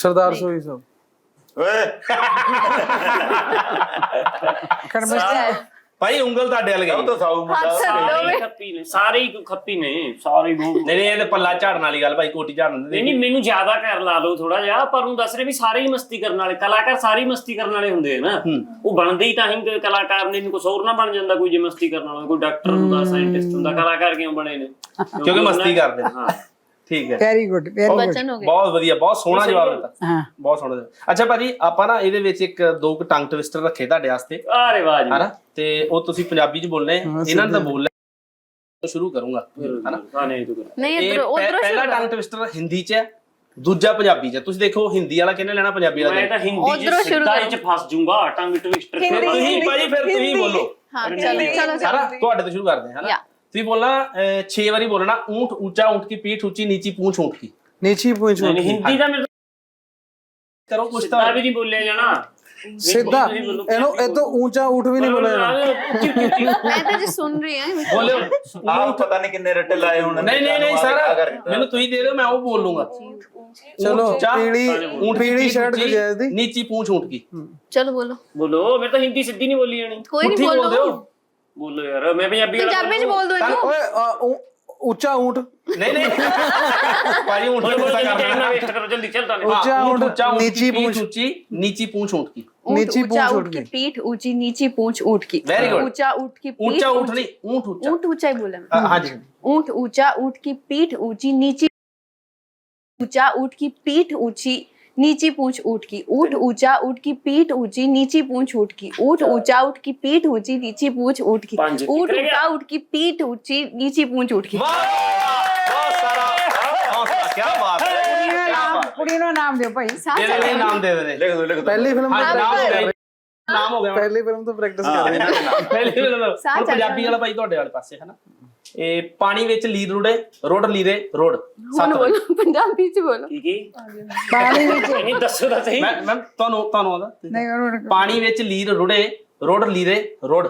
[SPEAKER 8] ਸਰਦਾਰ ਸੋਈ ਸਾਹਿਬ।
[SPEAKER 3] ਓਏ।
[SPEAKER 1] ਭਾਈ ਉਂਗਲ ਤੁਹਾਡੇ ਵੱਲ
[SPEAKER 3] ਉਹ
[SPEAKER 1] ਗਈ
[SPEAKER 3] ਤਾਂ ਸਾਊ ਮੁੰਡਾ।
[SPEAKER 6] ਸਾਰੇ ਹੀ ਖੱਪੀ ਨੇ ਸਾਰੇ ਹੀ ਖੱਪੀ ਨੇ ਸਾਰੇ ਹੀ ਬਹੁਤ
[SPEAKER 1] ਨਹੀਂ ਨਹੀਂ ਇਹ ਤਾਂ ਪੱਲਾ ਝਾੜਨ ਵਾਲੀ ਗੱਲ ਭਾਈ ਕੋਟੀ ਝਾੜਨ
[SPEAKER 6] ਨਹੀਂ
[SPEAKER 1] ਦੀ।
[SPEAKER 6] ਨਹੀਂ ਮੈਨੂੰ ਜ਼ਿਆਦਾ ਕਰ ਲਾ ਲਓ ਥੋੜਾ ਜਿਹਾ ਪਰ ਉਹ ਦੱਸ ਰਹੇ ਵੀ ਸਾਰੇ ਹੀ ਮਸਤੀ ਕਰਨ ਵਾਲੇ ਕਲਾਕਾਰ ਸਾਰੇ ਹੀ ਮਸਤੀ ਕਰਨ ਵਾਲੇ ਹੁੰਦੇ ਆ ਨਾ। ਉਹ ਬਣਦੇ ਹੀ ਤਾਂ ਹੀ ਕਿ ਕਲਾਕਾਰ ਨੇ ਕੋਈ ਹੋਰ ਨਾ ਬਣ ਜਾਂਦਾ ਕੋਈ ਜੇ ਮਸਤੀ ਕਰਨ ਵਾਲਾ ਕੋਈ ਡਾਕਟਰ ਹੁੰਦਾ ਸਾਇੰਟਿਸਟ ਹੁੰਦਾ ਕਲਾਕਾਰ ਕਿਉਂ ਬਣੇ ਨੇ?
[SPEAKER 1] ਕਿਉਂਕਿ ਮਸਤੀ ਕਰਦੇ ਨੇ।
[SPEAKER 6] ਹਾਂ।
[SPEAKER 1] ਠੀਕ ਹੈ।
[SPEAKER 5] ਵੈਰੀ ਗੁੱਡ ਵੈਰੀ ਗੁੱਡ
[SPEAKER 2] ਬਚਨ ਹੋ ਗਏ।
[SPEAKER 1] ਬਹੁਤ ਵਧੀਆ ਬਹੁਤ ਸੋਹਣਾ ਜਵਾਬ ਦਿੱਤਾ।
[SPEAKER 5] ਹਾਂ।
[SPEAKER 1] ਬਹੁਤ ਸੋਹਣਾ ਜਵਾਬ। ਅੱਛਾ ਭਾਜੀ ਆਪਾਂ ਨਾ ਇਹਦੇ ਵਿੱਚ ਇੱਕ ਦੋ ਕੁ ਟੰਗ ਟਵਿਸਟਰ ਰੱਖੇ ਤੁਹਾਡੇ ਵਾਸਤੇ।
[SPEAKER 6] ਆਰੇ ਵਾਹ ਜੀ।
[SPEAKER 1] ਹਨਾ? ਤੇ ਉਹ ਤੁਸੀਂ ਪੰਜਾਬੀ ਚ ਬੋਲਨੇ। ਇਹਨਾਂ ਨੇ ਤਾਂ ਬੋਲਣਾ ਸ਼ੁਰੂ ਕਰੂੰਗਾ। ਹਨਾ?
[SPEAKER 6] ਤਾਨੇ ਤੂੰ ਕਰ।
[SPEAKER 2] ਨਹੀਂ
[SPEAKER 1] ਇਹ
[SPEAKER 2] ਇਧਰ ਉਧਰੋਂ
[SPEAKER 1] ਪਹਿਲਾ ਟੰਗ ਟਵਿਸਟਰ ਹਿੰਦੀ ਚ ਹੈ ਦੂਜਾ ਪੰਜਾਬੀ ਚ ਹੈ। ਤੁਸੀਂ ਦੇਖੋ ਹਿੰਦੀ ਵਾਲਾ ਕਿਹਨੇ ਲੈਣਾ ਪੰਜਾਬੀ ਵਾਲਾ
[SPEAKER 6] ਮੈਂ? ਤਾਂ ਹਿੰਦੀ ਚ ਸਿੱਧਾ ਚ ਫਸ ਜਾਊਂਗਾ ਟੰਗ ਟਵਿਸਟਰ
[SPEAKER 1] ਤੁਸੀਂ ਭਾਜੀ ਫਿਰ ਤੁਸੀਂ। ਬੋਲੋ।
[SPEAKER 2] ਹਾਂ ਚਲੋ ਚਲੋ
[SPEAKER 1] ਤੁਹਾਡੇ ਤੋਂ ਸ਼ੁਰੂ ਕਰਦੇ ਹਾਂ ਹਨਾ. ਤੁਸੀਂ ਬੋਲਣਾ 6 ਵਾਰੀ ਬੋਲਣਾ ਊਂਠ ਊਂਚਾ ਊਂਠ ਕੀ ਪੀਠ ਊਂਚੀ ਨੀਚੀ ਪੂੰਛ ਊਂਠ ਕੀ?
[SPEAKER 8] ਨੀਚੀ ਪੂੰਛ
[SPEAKER 6] ਊਂਠ ਕੀ। ਹਿੰਦੀ ਦਾ ਮੇਰੇ
[SPEAKER 1] ਕਰੋ ਕੁਛ ਤਾਂ
[SPEAKER 6] ਵੀ ਨਹੀਂ ਬੋਲਿਆ ਜਾਣਾ।
[SPEAKER 8] ਸਿੱਧਾ ਇਹਨੂੰ ਇਹ ਤੋਂ ਉੱਚਾ ਊਠ ਵੀ ਨਹੀਂ ਬੋਲਿਆ
[SPEAKER 2] ਮੈਂ ਤਾਂ ਜੀ ਸੁਣ ਰਹੀ ਹਾਂ
[SPEAKER 1] ਬੋਲਿਓ।
[SPEAKER 3] ਆਪ ਪਤਾ ਨਹੀਂ ਕਿੰਨੇ ਰੱਟੇ ਲਾਏ ਹੁਣ
[SPEAKER 1] ਨਹੀਂ ਨਹੀਂ ਨਹੀਂ ਸਰ ਮੈਨੂੰ ਤੁਸੀਂ ਦੇ ਦਿਓ ਮੈਂ ਉਹ ਬੋਲ ਲੂੰਗਾ।
[SPEAKER 8] ਚਲੋ ਪੀੜੀ
[SPEAKER 1] ਪੀੜੀ
[SPEAKER 8] ਸ਼ਰਟ ਗੁਜੈਸ ਦੀ।
[SPEAKER 1] ਨੀਚੀ ਪੂੰਛ ਊਠ ਕੀ।
[SPEAKER 2] ਚਲੋ ਬੋਲੋ।
[SPEAKER 6] ਬੋਲੋ ਮੈਂ ਤਾਂ ਹਿੰਦੀ ਸਿੱਧੀ ਨਹੀਂ ਬੋਲੀ ਜਾਣੀ।
[SPEAKER 2] ਕੋਈ ਨਹੀਂ
[SPEAKER 1] ਬੋਲੋ।
[SPEAKER 2] ਬੋਲੋ
[SPEAKER 1] ਦਿਓ
[SPEAKER 6] ਬੋਲੋ ਯਾਰ ਮੈਂ ਪੰਜਾਬੀ ਵਾਲਾ
[SPEAKER 2] ਪੰਜਾਬੀ ਚ ਬੋਲ ਦੋ ਇਹਨੂੰ
[SPEAKER 8] ਓਏ ਆ, ਊ- ਉੱਚਾ ਊਠ
[SPEAKER 1] नहीं नहीं भाई ऊंट
[SPEAKER 6] ਬੋਲੋ
[SPEAKER 1] को गुस्सा
[SPEAKER 6] ਟਾਈਮ
[SPEAKER 1] करना
[SPEAKER 6] ਨਾ
[SPEAKER 1] है
[SPEAKER 6] ਵੇਸਟ ਕਰੋ ਜਲਦੀ ਚੱਲ ਤਾਂ
[SPEAKER 1] हाँ,
[SPEAKER 8] ऊंचा
[SPEAKER 1] ऊंट
[SPEAKER 8] ऊंट,
[SPEAKER 1] ऊंचा ऊंट
[SPEAKER 8] नीची
[SPEAKER 1] की पीठ
[SPEAKER 8] पूंछ।
[SPEAKER 1] ऊंची नीची पूंछ ऊंट की
[SPEAKER 2] ऊंट
[SPEAKER 8] नीची
[SPEAKER 2] ऊंचा
[SPEAKER 8] पूंछ
[SPEAKER 2] ऊंट
[SPEAKER 8] ऊंट
[SPEAKER 2] की
[SPEAKER 8] की।
[SPEAKER 2] पीठ ऊंची नीची पूंछ ऊंट की
[SPEAKER 1] Very good.
[SPEAKER 2] ऊंचा ऊंट की पीठ
[SPEAKER 1] ऊंचा ऊंट
[SPEAKER 2] ऊंची-
[SPEAKER 1] नहीं ऊंट ऊंचा
[SPEAKER 2] ऊंट ऊंचा ही बोला मैं।
[SPEAKER 1] हाँ जी
[SPEAKER 2] ऊंट ऊंचा ऊंट की पीठ ऊंची नीची ऊंचा ऊंट की पीठ ऊंची नीची पूंछ ऊंट की ऊंट ऊंचा ऊंट की पीठ ऊंची नीची पूंछ ऊंट की ऊंट ऊंचा ऊंट की पीठ ऊंची नीची पूंछ ऊंट की
[SPEAKER 6] पांच।
[SPEAKER 2] ऊंट
[SPEAKER 6] रह गया।
[SPEAKER 2] ऊंचा ऊंट की पीठ ऊंची नीची पूंछ ऊंट की
[SPEAKER 1] वाह बहुत सारा हौसला, क्या बात है
[SPEAKER 5] ਕੁੜੀ ਨੂੰ
[SPEAKER 1] क्या
[SPEAKER 5] ਨਾਮ
[SPEAKER 1] बात
[SPEAKER 5] ਕੁੜੀ ਨੂੰ ਨਾਮ ਦਿਓ ਭਾਈ
[SPEAKER 2] साथ
[SPEAKER 1] दे दे नहीं, नाम दे दे
[SPEAKER 3] ਲਿਖ ਦੋ ਲਿਖ ਦੋ
[SPEAKER 8] ਪਹਿਲੀ ਫਿਲਮ
[SPEAKER 1] हाँ
[SPEAKER 8] ਤੋਂ
[SPEAKER 1] नाम हो
[SPEAKER 8] practice
[SPEAKER 1] गया ਨਾਮ ਹੋ ਗਿਆ ਮੈਡਮ।
[SPEAKER 8] ਪਹਿਲੀ ਫਿਲਮ ਤੋਂ ਪ੍ਰੈਕਟਿਸ
[SPEAKER 3] ਹਾਂ,
[SPEAKER 8] ਕਰ ਰਹੇ
[SPEAKER 3] ਇਹਨਾਂ ਦੇ ਨਾਮ।
[SPEAKER 1] ਪਹਿਲੀ ਫਿਲਮ ਹੁਣ
[SPEAKER 2] ਸਾਹ ਚੜ੍ਹ
[SPEAKER 1] ਪੰਜਾਬੀ ਵਾਲਾ ਭਾਈ ਤੁਹਾਡੇ ਵਾਲੇ ਪਾਸੇ ਹੈ ਨਾ ਇਹ ਪਾਣੀ ਵਿੱਚ ਲੀਦ ਰੁੜੇ ਰੋੜ ਲੀਦੇ ਰੋੜ
[SPEAKER 2] ਹੁਣ ਪੰਜਾਬੀ ਚ ਬੋਲੋ।
[SPEAKER 6] ਕੀ ਕੀ?
[SPEAKER 5] ਪਾਣੀ ਵਿੱਚ।
[SPEAKER 6] ਇਹ ਦੱਸੋ ਤਾਂ ਸਹੀ।
[SPEAKER 1] ਮੈਂ ਤੁਹਾਨੂੰ ਤੁਹਾਨੂੰ ਆਦਾ
[SPEAKER 5] ਨਹੀਂ ਉਹਨੂੰ
[SPEAKER 1] ਪਾਣੀ ਵਿੱਚ ਲੀਰ ਰੁੜੇ ਰੋੜ ਲੀਦੇ ਰੋੜ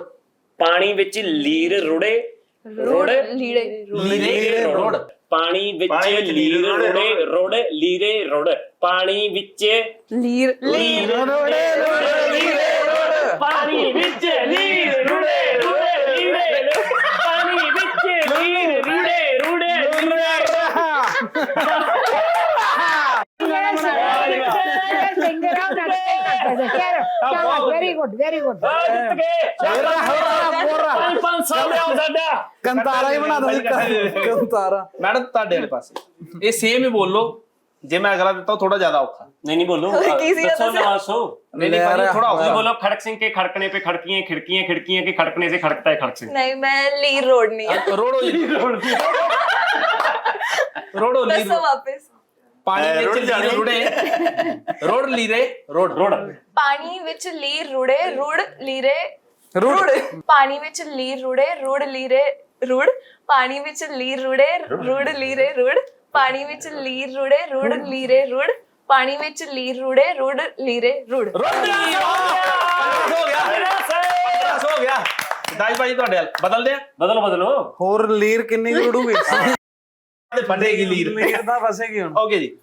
[SPEAKER 6] ਪਾਣੀ ਵਿੱਚ ਲੀਰ ਰੁੜੇ ਰੋੜ।
[SPEAKER 2] ਲੀੜੇ।
[SPEAKER 1] ਲੀਰੇ ਰੋੜ।
[SPEAKER 6] ਪਾਣੀ ਵਿੱਚ
[SPEAKER 3] ਲੀਰ ਰੁੜੇ
[SPEAKER 6] ਰੁੜ ਲੀਰੇ ਰੁੜ। ਪਾਣੀ ਵਿੱਚ ਲੀਰ। ਲੀਰ ਰੁੜੇ ਰੁੜ ਲੀਰੇ ਰੁੜ। ਪਾਣੀ ਵਿੱਚ ਲੀਰ
[SPEAKER 1] ਮੈਂ ਅਗਲਾ ਦਿੱਤਾ ਜ਼ਿਆਦਾ ਔਖਾ। ਨਹੀਂ
[SPEAKER 6] ਬੋਲੋ।
[SPEAKER 1] ਥੋੜਾ
[SPEAKER 6] ਔਖਾ ਬੋਲੋ। ਖੜਕ ਸਿੰਘ ਕੇ ਖੜਕਣੇ ਪੇ ਖੜਕੀਆਂ ਖਿੜਕੀਆਂ ਖਿੜਕੀਆਂ ਕੇ ਸੇ ਖੜਕਤਾ ਹੈ ਖੜਕ ਸਿੰਘ।
[SPEAKER 7] ਨਹੀਂ ਮੈਂ ਲੀਰ ਰੋਡ ਨਹੀਂ ਰੋਡ ਹੋ
[SPEAKER 1] ਰੋੜੋ ਲੀਰ
[SPEAKER 7] ਦੱਸੋ ਵਾਪਸ
[SPEAKER 1] ਪਾਣੀ ਵਿੱਚ ਲੀਰ ਰੁੜੇ ਰੋੜ ਲੀਰੇ ਰੋੜ
[SPEAKER 6] ਰੋੜ
[SPEAKER 7] ਪਾਣੀ ਵਿੱਚ ਲੀਰ ਰੁੜੇ ਰੁੜ ਲੀਰੇ
[SPEAKER 8] ਰੁੜ
[SPEAKER 7] ਪਾਣੀ ਵਿੱਚ ਲੀਰ ਰੁੜੇ ਰੁੜ ਲੀਰੇ ਰੁੜ ਪਾਣੀ ਵਿੱਚ ਲੀਰ ਰੁੜੇ ਰੁੜ ਲੀਰੇ ਰੁੜ ਪਾਣੀ ਵਿੱਚ ਲੀਰ ਰੁੜੇ ਰੁੜ ਲੀਰੇ ਰੁੜ ਪਾਣੀ ਵਿੱਚ ਲੀਰ ਰੁੜੇ ਰੁੜ ਲੀਰੇ ਰੁੜ
[SPEAKER 1] ਰੋਟੀ ਹੋ ਗਿਆ ਹੋ ਗਿਆ ਦਾਈ ਭਾਈ ਤੁਹਾਡੇ ਵੱਲ ਬਦਲਦੇ ਬਦਲ
[SPEAKER 6] ਬਦਲੋ ਬਦਲੋ
[SPEAKER 8] ਹੋਰ ਲੀਰ ਕਿੰਨੀ ਰੁੜੂਗੀ
[SPEAKER 1] ਤੇ ਫਟੇਗੀ ਲੀਰ।
[SPEAKER 8] ਲੀਰ ਤਾਂ ਫਸੇਗੀ ਹੁਣ।
[SPEAKER 1] ਓਕੇ ਜੀ।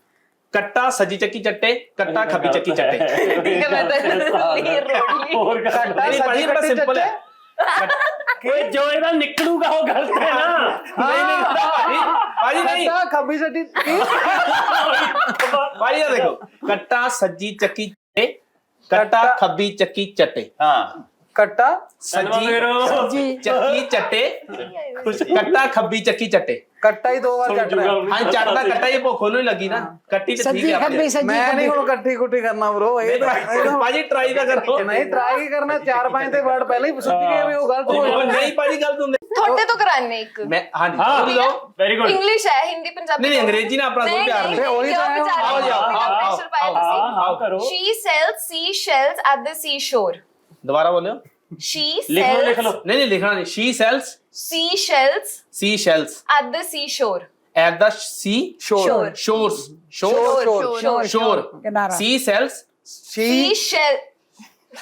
[SPEAKER 1] ਕੱਟਾ ਸੱਜੀ ਚੱਕੀ ਚੱਟੇ ਕੱਟਾ ਖੱਬੀ ਚੱਕੀ ਚੱਟੇ।
[SPEAKER 7] ਠੀਕ ਹੈ ਮੈਂ ਤਾਂ ਲੀਰ ਰੋੜੀ।
[SPEAKER 6] ਹੋਰ
[SPEAKER 1] ਕੱਟਾ ਸੱਜੀ ਚੱਕੀ ਸਿੰਪਲ ਹੈ।
[SPEAKER 6] ਕਿ ਜੋ ਇਹਦਾ ਨਿਕਲੂਗਾ ਉਹ ਗਲਤ ਹੈ ਨਾ।
[SPEAKER 1] ਨਹੀਂ ਨਹੀਂ ਭਾਜੀ। ਭਾਜੀ ਨਹੀਂ।
[SPEAKER 8] ਕੱਟਾ ਖੱਬੀ ਸੱਜੀ।
[SPEAKER 1] ਭਾਜੀ ਆ ਦੇਖੋ। ਕੱਟਾ ਸੱਜੀ ਚੱਕੀ ਚੱਟੇ ਕੱਟਾ। ਖੱਬੀ ਚੱਕੀ ਚੱਟੇ।
[SPEAKER 3] ਹਾਂ।
[SPEAKER 1] कट्टा
[SPEAKER 8] सजी चक्की चट्टे। कट्टा खब्बी चक्की
[SPEAKER 1] चट्टे। कट्टा ही दो बार कट रहा है। हाँ चाटता कट्टा ही
[SPEAKER 5] वो
[SPEAKER 1] नहीं
[SPEAKER 5] लगी ना।
[SPEAKER 8] हाँ। कट्टी तो ठीक है मैं नहीं हूँ कट्टी कुट्टी करना
[SPEAKER 1] ब्रो। ये तो पाजी
[SPEAKER 8] ट्राई का करो। नहीं ट्राई करना चार पाँच दे वर्ड पहले ही सुन के भी वो
[SPEAKER 1] गलत हो नहीं पाजी गलत
[SPEAKER 7] होंगे थोड़े तो कराने
[SPEAKER 1] एक। मैं
[SPEAKER 6] हाँ
[SPEAKER 1] जी
[SPEAKER 6] वेरी गुड
[SPEAKER 1] इंग्लिश है हिंदी पंजाबी नहीं नहीं
[SPEAKER 8] अंग्रेज़ी ना अपना
[SPEAKER 1] कोई प्यार नहीं ओली
[SPEAKER 7] तो आओ
[SPEAKER 1] जाओ
[SPEAKER 7] आओ
[SPEAKER 6] जाओ आओ करो।
[SPEAKER 7] She sells sea shells at the sea shore
[SPEAKER 1] ਦੁਬਾਰਾ ਬੋਲਿਓ।
[SPEAKER 7] She
[SPEAKER 6] ਲਿਖ ਲਓ ਲਿਖ
[SPEAKER 7] sells ਲਓ
[SPEAKER 1] ਨਹੀਂ ਨਹੀਂ ਲਿਖਣਾ ਨਹੀਂ। She sells
[SPEAKER 7] seashells
[SPEAKER 1] sea shells
[SPEAKER 7] at the seashore.
[SPEAKER 1] At the sea
[SPEAKER 8] Sure.
[SPEAKER 7] Shores
[SPEAKER 1] shore Shore,
[SPEAKER 7] shore, shore,
[SPEAKER 1] shore
[SPEAKER 5] ਕਿਨਾਰਾ।
[SPEAKER 1] Sea sells
[SPEAKER 8] she
[SPEAKER 7] Seashell.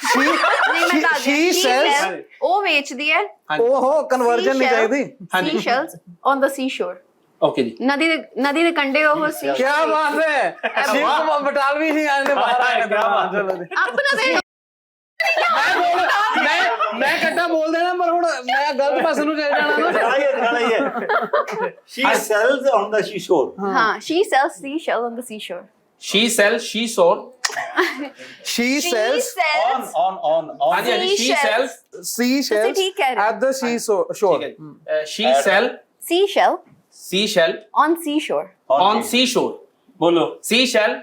[SPEAKER 8] she
[SPEAKER 2] ਨਹੀਂ ਮੈਂ ਦੱਸ
[SPEAKER 8] she
[SPEAKER 2] ਦਿਆਂ she
[SPEAKER 8] sells
[SPEAKER 2] sells ਉਹ ਵੇਚਦੀ ਹੈ।
[SPEAKER 8] ਉਹ ਕਨਵਰਜਨ ਨਹੀਂ Seashell. ਚਾਹੀਦੀ।
[SPEAKER 1] ਹਾਂਜੀ।
[SPEAKER 2] seashells on the seashore
[SPEAKER 1] okay ਜੀ।
[SPEAKER 2] ਨਦੀ ਦੇ ਨਦੀ ਦੇ ਕੰਢੇ ਉਹ ਸੀ।
[SPEAKER 8] ਕੀ ਬਾਤ ਹੈ। ਸ਼ਿਵ ਕੁਮਾਰ ਬਟਾਲਵੀ ਸੀ ਆਂਦੇ ਬਾਹਰ ਆਏ ਕਿਆ ਬਾਤ ਹੈ।
[SPEAKER 2] ਆਪਣਾ ਦੇ
[SPEAKER 8] ਮੈਂ ਮੈਂ ਕੱਟਾ ਬੋਲ ਦੇਣਾ ਪਰ ਹੁਣ ਮੈਂ ਗਲਤ ਪਾਸੇ ਨੂੰ ਚੱਲ ਜਾਣਾ ਨਾ
[SPEAKER 3] ਖਾਣਾ ਹੈ ਖਾਣਾ ਹੈ she sells on the shore
[SPEAKER 2] ਹਾਂ she sells seashell on the seashore
[SPEAKER 1] she sell she
[SPEAKER 8] shore
[SPEAKER 7] she
[SPEAKER 8] sells
[SPEAKER 3] on
[SPEAKER 7] sells
[SPEAKER 3] on on on
[SPEAKER 1] ਹਾਂਜੀ ਹਾਂਜੀ ਸ਼ੀ
[SPEAKER 7] Seashells.
[SPEAKER 8] ਸੀ ਸ਼ੈਲਸ
[SPEAKER 2] ਠੀਕ ਕਹਿ ਰਹੇ ਹੋ।
[SPEAKER 8] At the
[SPEAKER 1] sea shore she sell
[SPEAKER 2] seashell
[SPEAKER 1] sea shell
[SPEAKER 2] on seashore
[SPEAKER 1] on sea shore
[SPEAKER 6] बोलो
[SPEAKER 1] sea shell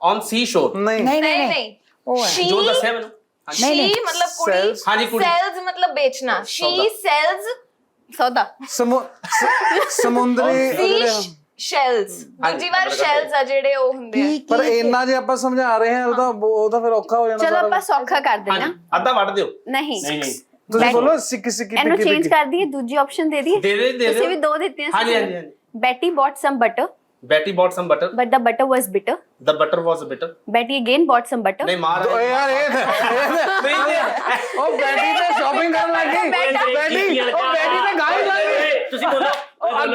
[SPEAKER 1] on sea ਸ਼ੋਰ
[SPEAKER 8] ਨਹੀਂ
[SPEAKER 5] ਨਹੀਂ
[SPEAKER 7] ਨਹੀਂ
[SPEAKER 5] ਨਹੀਂ ਉਹ ਹੈ
[SPEAKER 1] ਜੋ ਦੱਸਿਆ ਮੈਨੂੰ
[SPEAKER 7] she ਮਤਲਬ ਕੁੜੀ
[SPEAKER 8] Sells.
[SPEAKER 1] ਹਾਂਜੀ, ਕੁੜੀ।
[SPEAKER 7] sells ਮਤਲਬ ਵੇਚਣਾ she
[SPEAKER 1] ਸੌਦਾ।
[SPEAKER 7] sells
[SPEAKER 2] ਸੌਦਾ
[SPEAKER 8] ਸਮੁ- ਸ- ਸਮੁੰਦਰੀ
[SPEAKER 7] fish shells ਦੂਜੀ ਵਾਰ shells ਆ ਜਿਹੜੇ ਉਹ ਹੁੰਦੇ ਆ
[SPEAKER 8] ਪਰ ਇੰਨਾ ਜੇ ਆਪਾਂ ਸਮਝਾ ਰਹੇ ਹਾਂ ਉਹਦਾ ਉਹਦਾ ਫਿਰ ਔਖਾ ਹੋ ਜਾਣਾ
[SPEAKER 2] ਚਲੋ
[SPEAKER 8] ਸਾਰਾ
[SPEAKER 2] ਆਪਾਂ ਸੌਖਾ ਕਰ ਦਿੰਦੇ
[SPEAKER 1] ਹਾਂਜੀ
[SPEAKER 2] ਹਾਂ
[SPEAKER 1] ਅੱਧਾ ਵੱਢ ਦਿਓ
[SPEAKER 2] ਨਹੀਂ
[SPEAKER 6] नहीं नहीं
[SPEAKER 8] ਤੁਸੀਂ ਬੋਲੋ ਸਿੱਕੀ ਸਿੱਕੀ
[SPEAKER 2] ਇਹਨੂੰ
[SPEAKER 8] ਟਿੱਕੀ
[SPEAKER 2] ਚੇਂਜ
[SPEAKER 8] ਟਿੱਕੀ
[SPEAKER 2] ਕਰ ਦਈਏ ਦੂਜੀ ਆਪਸ਼ਨ ਦੇ ਦਈਏ
[SPEAKER 1] ਦੇ ਦੇ ਦੇ
[SPEAKER 2] ਤੁਸੀਂ ਵੀ
[SPEAKER 1] ਦਿਓ
[SPEAKER 2] ਦੋ ਦਿੱਤੀਆਂ
[SPEAKER 1] ਹਾਂਜੀ ਹਾਂਜੀ ਹਾਂਜੀ
[SPEAKER 2] Betty bought some butter
[SPEAKER 1] Betty bought some butter
[SPEAKER 2] but the butter was bitter.
[SPEAKER 1] The butter was bitter
[SPEAKER 2] Betty again bought some butter.
[SPEAKER 1] ਨਹੀਂ ਮਾਰ
[SPEAKER 8] ਓਏ ਯਾਰ ਇਹ ਤਾਂ- ਇਹ ਤਾਂ- ਉਹ ਬੈਟੀ ਤੇ ਸ਼ਾਪਿੰਗ ਕਰਨ ਲੱਗੀ ਬੈਟੀ ਉਹ ਬੈਟੀ ਤੇ ਗਾਈ ਲੱਗੀ
[SPEAKER 6] ਤੁਸੀਂ ਬੋਲੋ।